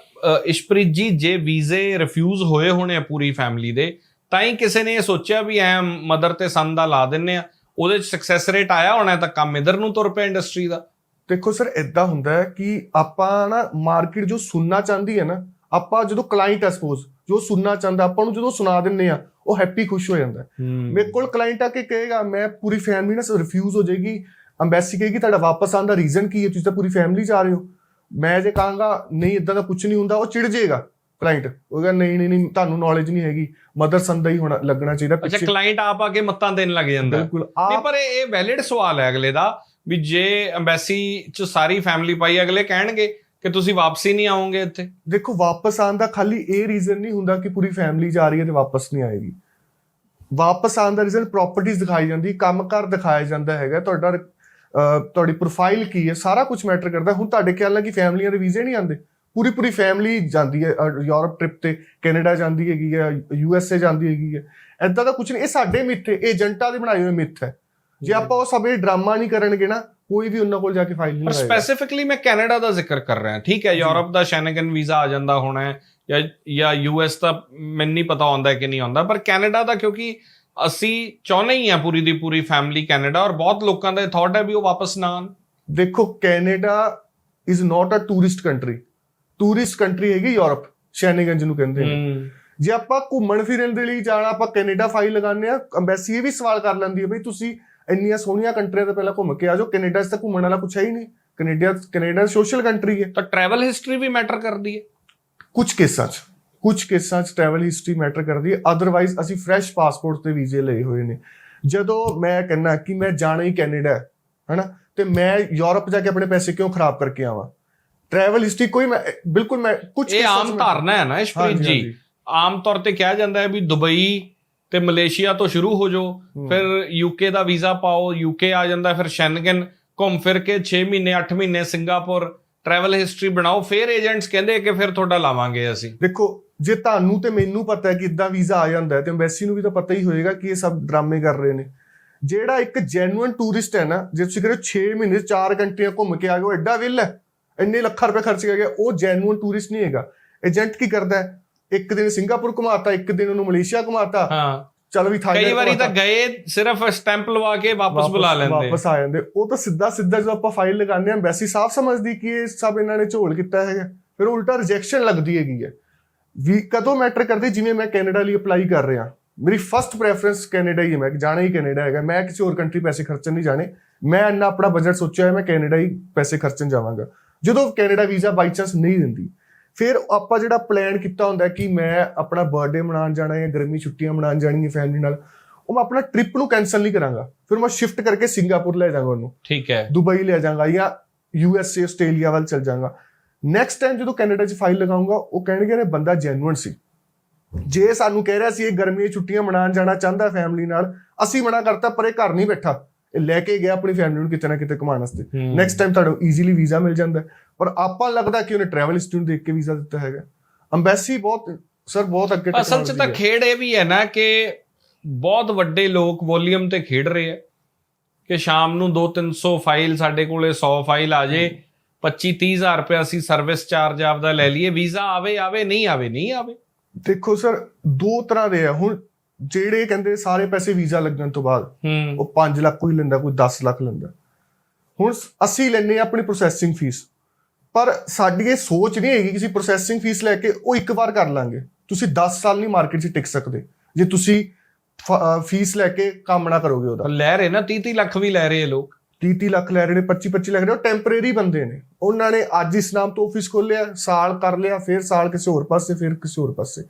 ਇਸ਼ਪ੍ਰੀਤ ਜੀ ਜੇ ਵੀਜ਼ੇ ਰਿਫਿਊਜ਼ ਹੋਏ ਹੋਣੇ ਆ ਪੂਰੀ ਫੈਮਿਲੀ ਦੇ ਤਾਂ ਹੀ ਕਿਸੇ ਨੇ ਇਹ ਸੋਚਿਆ ਵੀ ਐ ਮਦਰ ਤੇ ਸਨ ਦਾ ਲਾ ਦਿੰਨੇ ਆ। ਉਹਦੇ ਚ ਸਕਸੈਸ ਰੇਟ ਆਇਆ ਹੋਣਾ ਤਾਂ ਕੰਮ ਇਧਰ ਨੂੰ ਤੁਰ ਪਿਆ ਇੰਡਸਟਰੀ ਦਾ। ਦੇਖੋ ਸਰ ਇਦਾਂ ਹੁੰਦਾ ਹੈ ਕਿ ਆਪਾਂ ਨਾ ਮਾਰਕੀਟ ਜੋ ਸੁਣਨਾ ਚਾਹੁੰਦੀ ਹੈ ਨਾ ਆਪਾਂ ਜਦੋਂ ਕਲਾਇੰਟ ਹੈ ਸਪੋਜ਼ ਜੋ ਸੁਣਨਾ ਚਾਹੁੰਦਾ ਆਪਾਂ ਨੂੰ ਜਦੋਂ ਸੁਣਾ ਦਿੰਨੇ ਆ ਉਹ ਹੈਪੀ ਖੁਸ਼ ਹੋ ਜਾਂਦਾ। ਮੇਰੇ ਕੋਲ ਕਲਾਇੰਟ ਆ ਕੇ ਕਹੇਗਾ ਮੈਂ ਪੂਰੀ ਫੈਮਿਲੀ ਨਾਲ ਰਿਫਿਊਜ਼ ਹੋ ਜਾਏਗੀ। ਅੰਬੈਸੀ ਕਹੇਗੀ ਤੁਹਾਡਾ ਵਾਪਸ ਆਉਣ ਦਾ ਰੀਜ਼ਨ ਕੀ ਹੈ? ਤੁਸੀਂ ਤਾਂ ਪੂਰੀ ਫੈਮਿਲੀ ਜਾ ਰਹੇ ਹੋ। ਮੈਂ ਜੇ ਕਹਾਂਗਾ ਨਹੀਂ ਇਦਾਂ ਦਾ ਕੁਝ ਨਹੀਂ ਹੁੰਦਾ ਉਹ ਚਿੜ ਜਾਏਗਾ ਕਲਾਇੰਟ ਉਹ ਕਹਿੰਦਾ ਨਹੀਂ ਨਹੀਂ ਨਹੀਂ ਤੁਹਾਨੂੰ ਨੌਲੇਜ ਨਹੀਂ ਹੈਗੀ। ਮਦਰ ਸਨ ਦਾ ਹੀ ਹੋਣਾ ਲੱਗਣਾ ਚਾਹੀਦਾ ਅੱਛਾ ਕਲਾਇੰਟ ਆਪ ਆ ਕੇ ਮੱਤਾਂ ਦੇਣ ਲੱਗ ਜਾਂਦਾ। ਬਿਲਕੁਲ ਨਹੀਂ ਪਰ ਇਹ ਇਹ ਵੈਲਿਡ ਸਵਾਲ ਹੈ ਅਗਲੇ ਦਾ ਵੀ ਜੇ ਐਮਬੈਸੀ ਚ ਸਾਰੀ ਫੈਮਿਲੀ ਪਾਈ ਅਗਲੇ ਕਹਿਣਗੇ ਕਿ ਤੁਸੀਂ ਵਾਪਸੀ ਨਹੀਂ ਆਓਗੇ ਇੱਥੇ? ਦੇਖੋ ਵਾਪਸ ਆਉਣ ਦਾ ਖਾਲੀ ਇਹ ਰੀਜ਼ਨ ਨਹੀਂ ਹੁੰਦਾ ਕਿ ਪੂਰੀ ਫੈਮਿਲੀ ਜਾ ਰਹੀ ਹੈ ਤੇ ਵਾਪਸ ਨਹੀਂ ਆਏਗੀ। ਵਾਪਸ ਆਉਣ ਦਾ ਰੀਜ਼ਨ ਪ੍ਰਾਪਰਟੀਆਂ ਦਿਖਾਈ ਜਾਂਦੀ ਕੰਮਕਾਰ ਦਿਖਾਇਆ ਜਾਂਦਾ ਹੈਗਾ। ਤੁਹਾਡਾ ਤੁਹਾਡੀ ਪ੍ਰੋਫਾਈਲ ਕੀ ਹੈ? ਸਾਰਾ ਕੁਝ ਮੈਟਰ ਕਰਦਾ। ਹੁਣ ਤੁਹਾਡੇ ਖਿਆਲ ਨਾਲ ਕਿ ਫੈਮਲੀਆਂ ਦੇ ਵੀਜ਼ੇ ਨਹੀਂ ਆਉਂਦੇ? ਪੂਰੀ ਪੂਰੀ ਫੈਮਿਲੀ ਜਾਂਦੀ ਹੈ ਯੂਰਪ ਟ੍ਰਿਪ ਤੇ। ਕੈਨੇਡਾ ਜਾਂਦੀ ਹੈਗੀ ਹੈ ਯੂ ਐਸ ਏ ਜਾਂਦੀ ਹੈਗੀ ਹੈ। ਐਦਾਂ ਦਾ ਕੁਝ ਨਹੀਂ। ਇਹ ਸਾਡੇ ਮਿੱਥ ਏਜੰਟਾਂ ਦੇ ਬਣਾਏ ਹੋਏ ਮਿੱਥ ਹੈ। ਜੇ ਆਪਾਂ ਉਹ ਸਭ ਇਹ ਡਰਾਮਾ ਨਹੀਂ ਕਰਨਗੇ ਨਾ ਕੋਈ ਵੀ ਉਹਨਾਂ ਕੋਲ ਜਾ ਕੇ ਫਾਈਲ ਨਹੀਂ ਪਰ ਲਗਾਏਗਾ ਸਪੈਸੀਫਿਕਲੀ ਮੈਂ ਕੈਨੇਡਾ ਦਾ ਜ਼ਿਕਰ ਕਰ ਰਿਹਾ। ਠੀਕ ਹੈ ਯੂਰਪ ਦਾ ਸ਼ੈਨਗਨ ਵੀਜ਼ਾ ਆ ਜਾਂਦਾ ਹੋਣਾ ਜਾਂ ਜਾਂ ਯੂਐਸ ਦਾ ਮੈਨੂੰ ਨਹੀਂ ਪਤਾ ਆਉਂਦਾ ਕਿ ਨਹੀਂ ਆਉਂਦਾ ਪਰ ਕੈਨੇਡਾ ਦਾ ਕਿਉਂਕਿ ਅਸੀਂ ਚਾਹੁੰਦੇ ਹੀ ਆ ਪੂਰੀ ਦੀ ਪੂਰੀ ਫੈਮਿਲੀ ਕੈਨੇਡਾ ਔਰ ਬਹੁਤ ਲੋਕਾਂ ਦਾ ਥਾਟ ਹੈ ਵੀ ਉਹ ਵਾਪਸ ਨਾ ਦੇਖੋ Canada is not a tourist country tourist country ਹੈਗੀ ਯੂਰਪ ਸ਼ੈਨਗਨ ਜਿਹਨੂੰ ਕਹਿੰਦੇ ਨੇ। ਜੇ ਆਪਾਂ ਘੁੰਮਣ ਫਿਰਨ ਦੇ ਲਈ ਜਾਣਾ ਆਪਾਂ ਕੈਨੇਡਾ ਫਾਈਲ ਲਗਾਉਂਦੇ ਆ ਅੰਬੈਸੀ ਇਹ ਵੀ ਸਵਾਲ ਕਰ ਲੈਂਦੀ ਹੈ ਬਈ ਤੁਸੀਂ ਇੰਨੀਆਂ ਸੋਹਣੀਆਂ ਕੰਟਰੀਆਂ ਤੋਂ ਪਹਿਲਾਂ ਘੁੰਮ ਕੇ ਆ ਜਾਓ। ਕੈਨੇਡਾ 'ਚ ਤਾਂ ਘੁੰਮਣ ਵਾਲਾ ਕੁਛ ਹੈ ਹੀ ਨਹੀਂ। ਕੈਨੇਡਾ ਕੈਨੇਡਾ ਸੋਸ਼ਲ ਕੰਟਰੀ ਹੈ। ਤਾਂ ਟਰੈਵਲ ਹਿਸਟਰੀ ਵੀ ਮੈਟਰ ਕਰਦੀ ਹੈ। ਕੁਝ ਕੇਸਾਂ 'ਚ ਕੁਝ ਕੇਸਾਂ 'ਚ ਟਰੈਵਲ ਹਿਸਟਰੀ ਮੈਟਰ ਕਰਦੀ ਹੈ। ਅਦਰਵਾਈਜ਼ ਅਸੀਂ ਫਰੈਸ਼ ਪਾਸਪੋਰਟ ਤੇ ਵੀਜ਼ੇ ਲਏ ਹੋਏ ਨੇ। ਜਦੋਂ ਮੈਂ ਕਹਿੰਨਾ ਕਿ ਮੈਂ ਜਾਣਾ ਹੀ ਕੈਨੇਡਾ ਹੈ ਹਨਾ? ਤੇ ਮੈਂ ਯੂਰਪ ਜਾ ਕੇ ਆਪਣੇ ਪੈਸੇ ਕਿਉਂ ਖਰਾਬ ਕਰਕੇ ਆਵਾਂ? ਟਰੈਵਲ ਹਿਸਟਰੀ ਕੋਈ ਮੈਂ ਬਿਲਕੁਲ ਮੈਂ ਕੁਝ ਇਹ ਆਮ ਧਾਰਨਾ ਹੈ ਨਾ ਇਸ਼ਪ੍ਰੀਤ ਜੀ। ਆਮ ਤੌਰ ਤੇ ਕਿਹਾ ਜਾਂਦਾ ਹੈ ਵੀ ਦੁਬਈ ਤੇ ਮਲੇਸ਼ੀਆ ਤੋਂ ਸ਼ੁਰੂ ਹੋ ਜਾਓ। ਫਿਰ ਯੂਕੇ ਦਾ ਵੀਜ਼ਾ ਪਾਓ ਯੂਕੇ ਆ ਜਾਂਦਾ ਫਿਰ ਸ਼ੈਨਗਨ ਘੁੰਮ ਫਿਰ ਕੇ 6 ਮਹੀਨੇ 8 ਮਹੀਨੇ ਸਿੰਗਾਪੁਰ ਟਰੈਵਲ ਹਿਸਟਰੀ ਬਣਾਓ ਫਿਰ ਏਜੰਟਸ ਕਹਿੰਦੇ ਕਿ ਫਿਰ ਤੁਹਾਡਾ ਲਾਵਾਂਗੇ ਅਸੀਂ। ਦੇਖੋ ਜੇ ਤੁਹਾਨੂੰ ਤੇ ਮੈਨੂੰ ਪਤਾ ਹੈ ਕਿ ਇਦਾਂ ਵੀਜ਼ਾ ਆ ਜਾਂਦਾ ਹੈ ਤੇ ਐਮਬੈਸੀ ਨੂੰ ਵੀ ਤਾਂ ਪਤਾ ਹੀ ਹੋਏਗਾ ਕਿ ਇਹ ਸਭ ਡਰਾਮੇ ਕਰ ਰਹੇ ਨੇ। ਜਿਹੜਾ ਇੱਕ ਜੈਨੂਇਨ ਟੂਰਿਸਟ ਹੈ ਨਾ ਜੇ ਤੁਸੀਂ ਕਹਿੰਦੇ 6 ਮਹੀਨੇ 4 ਕੰਟਰੀਆਂ ਘੁੰਮ ਕੇ ਆ ਗਏ ਉਹ ਐਡਾ ਵਿਲ ਹੈ। ਇੰਨੇ ਲੱਖਾਂ ਰੁਪਏ ਖਰਚ ਕਰ ਗਿਆ ਉਹ ਜੈਨੂਇਨ ਟੂਰਿਸਟ ਨਹੀਂ ਹੈਗਾ। ਏਜੰਟ ਕੀ ਕਰਦਾ ਹੈ? ਇੱਕ ਦਿਨ ਸਿੰਗਾਪੁਰ ਘੁਮਾਤਾ ਇੱਕ ਦਿਨ ਉਹਨੂੰ ਮਲੇਸ਼ੀਆ ਘੁਮਾਤਾ। ਹਾਂ। ਚਲ ਵੀ ਥਾਈਲੈਂਡ ਕਈ ਵਾਰੀ ਤਾਂ। ਗਏ ਸਿਰਫ ਸਟੈਂਪ ਲਵਾ ਕੇ ਵਾਪਸ ਬੁਲਾ ਲੈਂਦੇ। ਵਾਪਸ ਆ ਜਾਂਦੇ। ਉਹ ਤਾਂ ਸਿੱਧਾ ਸਿੱਧਾ ਜਦੋਂ ਆਪਾਂ ਫਾਈਲ ਲਗਾਉਂਦੇ ਹਾਂ ਐਮਬੈਸੀ ਸਾਫ਼ ਸਮਝਦੀ ਕਿ ਇਹ ਸਭ ਇਹਨਾਂ ਨੇ ਝੋਲ ਕੀਤਾ ਹੈਗਾ। ਫਿਰ ਉਲਟਾ ਰਿਜੈਕਸ਼ਨ ਲੱਗਦੀ ਹੈਗੀ ਹੈ। ਵੀ ਕਦੋਂ ਮੈਟਰ ਕਰਦੀ? ਜਿਵੇਂ ਮੈਂ ਕੈਨੇਡਾ ਲਈ ਅਪਲਾਈ ਕਰ ਰਿਹਾ। ਮੇਰੀ ਫਰਸਟ ਪ੍ਰੈਫਰੈਂਸ ਕੈਨੇਡਾ ਹੀ ਹੈ। ਮੈਂ ਜਾਣਾ ਹੀ ਕੈਨੇਡਾ ਹੈਗਾ। ਮੈਂ ਕਿਸੇ ਹੋਰ ਕੰਟਰੀ ਪੈਸੇ ਖਰਚਣ ਨਹੀਂ ਜਾਣੇ। ਮੈਂ ਇੰਨਾ ਆਪਣਾ ਬਜਟ ਸੋਚਿਆ ਹੈ ਮੈਂ ਕੈਨੇਡਾ ਹੀ ਪੈਸੇ ਖਰਚਣ ਜਾਵਾਂਗਾ। ਜਦੋਂ ਕੈਨੇਡਾ ਵੀਜ਼ਾ ਬਾਈ ਚਾਂਸ ਨਹੀਂ ਦਿੰਦੀ ਫਿਰ ਆਪਾਂ ਜਿਹੜਾ ਪਲਾਨ ਕੀਤਾ ਹੁੰਦਾ ਕਿ ਮੈਂ ਆਪਣਾ ਬਰਥਡੇ ਮਨਾਉਣ ਜਾਣਾ ਹੈ ਗਰਮੀ ਛੁੱਟੀਆਂ ਮਨਾਉਣ ਜਾਣੀ ਹੈ ਫੈਮਿਲੀ ਨਾਲ ਉਹ ਮੈਂ ਆਪਣਾ ਟ੍ਰਿਪ ਨੂੰ ਕੈਨਸਲ ਨਹੀਂ ਕਰਾਂਗਾ। ਫਿਰ ਮੈਂ ਸ਼ਿਫਟ ਕਰਕੇ ਸਿੰਗਾਪੁਰ ਲੈ ਜਾਵਾਂਗਾ ਉਹਨੂੰ। ਠੀਕ ਹੈ। ਦੁਬਈ ਲੈ ਜਾਵਾਂਗਾ ਜਾਂ ਯੂ ਐਸ ਏ ਆਸਟ੍ਰੇਲੀਆ ਵੱਲ ਚਲ ਜਾਵਾਂਗਾ। ਨੈਕਸਟ ਟਾਈਮ ਜਦੋਂ ਕੈਨੇਡਾ 'ਚ ਫਾਈਲ ਲਗਾਉਂਗਾ ਉਹ ਕਹਿਣਗੇ ਨੇ ਬੰਦਾ ਜੈਨੂਇਨ ਸੀ। ਜੇ ਸਾਨੂੰ ਕਹਿ ਰਿਹਾ ਸੀ ਇਹ ਗਰਮੀ ਦੀਆਂ ਛੁੱਟੀਆਂ ਮਨਾਉਣ ਜਾਣਾ ਚਾਹੁੰਦਾ ਫੈਮਿਲੀ ਨਾਲ ਅਸੀਂ ਮਨਾ ਕਰਤਾ ਪਰ ਇਹ ਘਰ ਨਹੀਂ ਬੈਠਾ। ਲੈ ਕੇ ਗਿਆ ਆਪਣੀ ਫੈਮਿਲੀ ਨੂੰ ਕਿਤੇ ਨਾ ਕਿਤੇ ਘੁਮਾਉਣ ਵਾਸਤੇ। ਨੈਕਸਟ ਟਾਈਮ ਤੁਹਾਨੂੰ ਈਜ਼ੀਲੀ ਵੀਜ਼ਾ ਮਿਲ ਜਾਂਦਾ। ਪਰ ਆਪਾਂ ਲੱਗਦਾ ਕਿ ਉਹਨੇ ਟਰੈਵਲ ਨੂੰ ਦੇਖ ਕੇ ਵੀਜ਼ਾ ਦਿੱਤਾ ਹੈਗਾ ਅੰਬੈਸੀ ਬਹੁਤ ਸਰ ਬਹੁਤ ਅੱਗੇ ਅਸਲ 'ਚ ਤਾਂ। ਖੇਡ ਇਹ ਵੀ ਹੈ ਨਾ ਕਿ ਬਹੁਤ ਵੱਡੇ ਲੋਕ ਵੋਲੀਅਮ ਤੇ ਖੇਡ ਰਹੇ ਆ ਕਿ ਸ਼ਾਮ ਨੂੰ 2-300 ਫਾਈਲ ਸਾਡੇ ਕੋਲੇ 100 ਫਾਈਲ ਆ ਜੇ 25-30000 ਰੁਪਏ ਅਸੀਂ ਸਰਵਿਸ ਚਾਰਜ ਆਪਦਾ ਲੈ ਲਈਏ ਵੀਜ਼ਾ ਆਵੇ ਆਵੇ ਨਹੀਂ ਆਵੇ ਨਹੀਂ ਆਵੇ ਦੇਖੋ ਸਰ ਦੋ ਤਰ੍ਹਾਂ ਦੇ ਆ ਹੁਣ ਜਿਹੜੇ ਕਹਿੰਦੇ ਸਾਰੇ ਪੈਸੇ ਵੀਜ਼ਾ ਲੱਗਣ ਤੋਂ ਬਾਅਦ ਉਹ 5 ਲੱਖ ਕੋਈ ਲੈਂਦਾ ਕੋਈ 10 ਲੱਖ ਲੈਂਦਾ। ਹੁਣ ਅਸੀਂ ਲੈਨੇ ਆਪਣੀ ਪ੍ਰੋਸੈਸਿੰਗ ਫੀਸ ਪਰ ਸਾਡੀ ਇਹ ਸੋਚ ਨਹੀਂ ਹੈਗੀ ਕਿ ਅਸੀਂ ਪ੍ਰੋਸੈਸਿੰਗ ਫੀਸ ਲੈ ਕੇ ਉਹ ਇੱਕ ਵਾਰ ਕਰ ਲਾਂਗੇ। ਤੁਸੀਂ 10 ਸਾਲ ਨਹੀਂ ਮਾਰਕੀਟ 'ਚ ਟਿਕ ਸਕਦੇ। ਜੇ ਤੁਸੀਂ ਫੀਸ ਲੈ ਕੇ ਕੰਮ ਨਾ ਕਰੋਗੇ ਉਹਦਾ। ਲੈ ਰਹੇ ਨਾ 30-30 ਲੱਖ ਵੀ ਲੈ ਰਹੇ ਆ ਲੋਕ। 30 ਲੱਖ ਲੈ ਰਹੇ ਨੇ 25 25 ਲੱਖ ਲੈ ਰਹੇ ਉਹ ਟੈਂਪਰੇਰੀ ਬੰਦੇ ਨੇ। ਉਹਨਾਂ ਨੇ ਅੱਜ ਇਸ ਨਾਮ ਤੋਂ ਆਫਿਸ ਖੋਲਿਆ ਸਾਲ ਕਰ ਲਿਆ ਫਿਰ ਸਾਲ ਕਿਸੇ ਹੋਰ ਪਾਸੇ ਫਿਰ ਕਿਸੇ ਹੋਰ ਪਾਸੇ।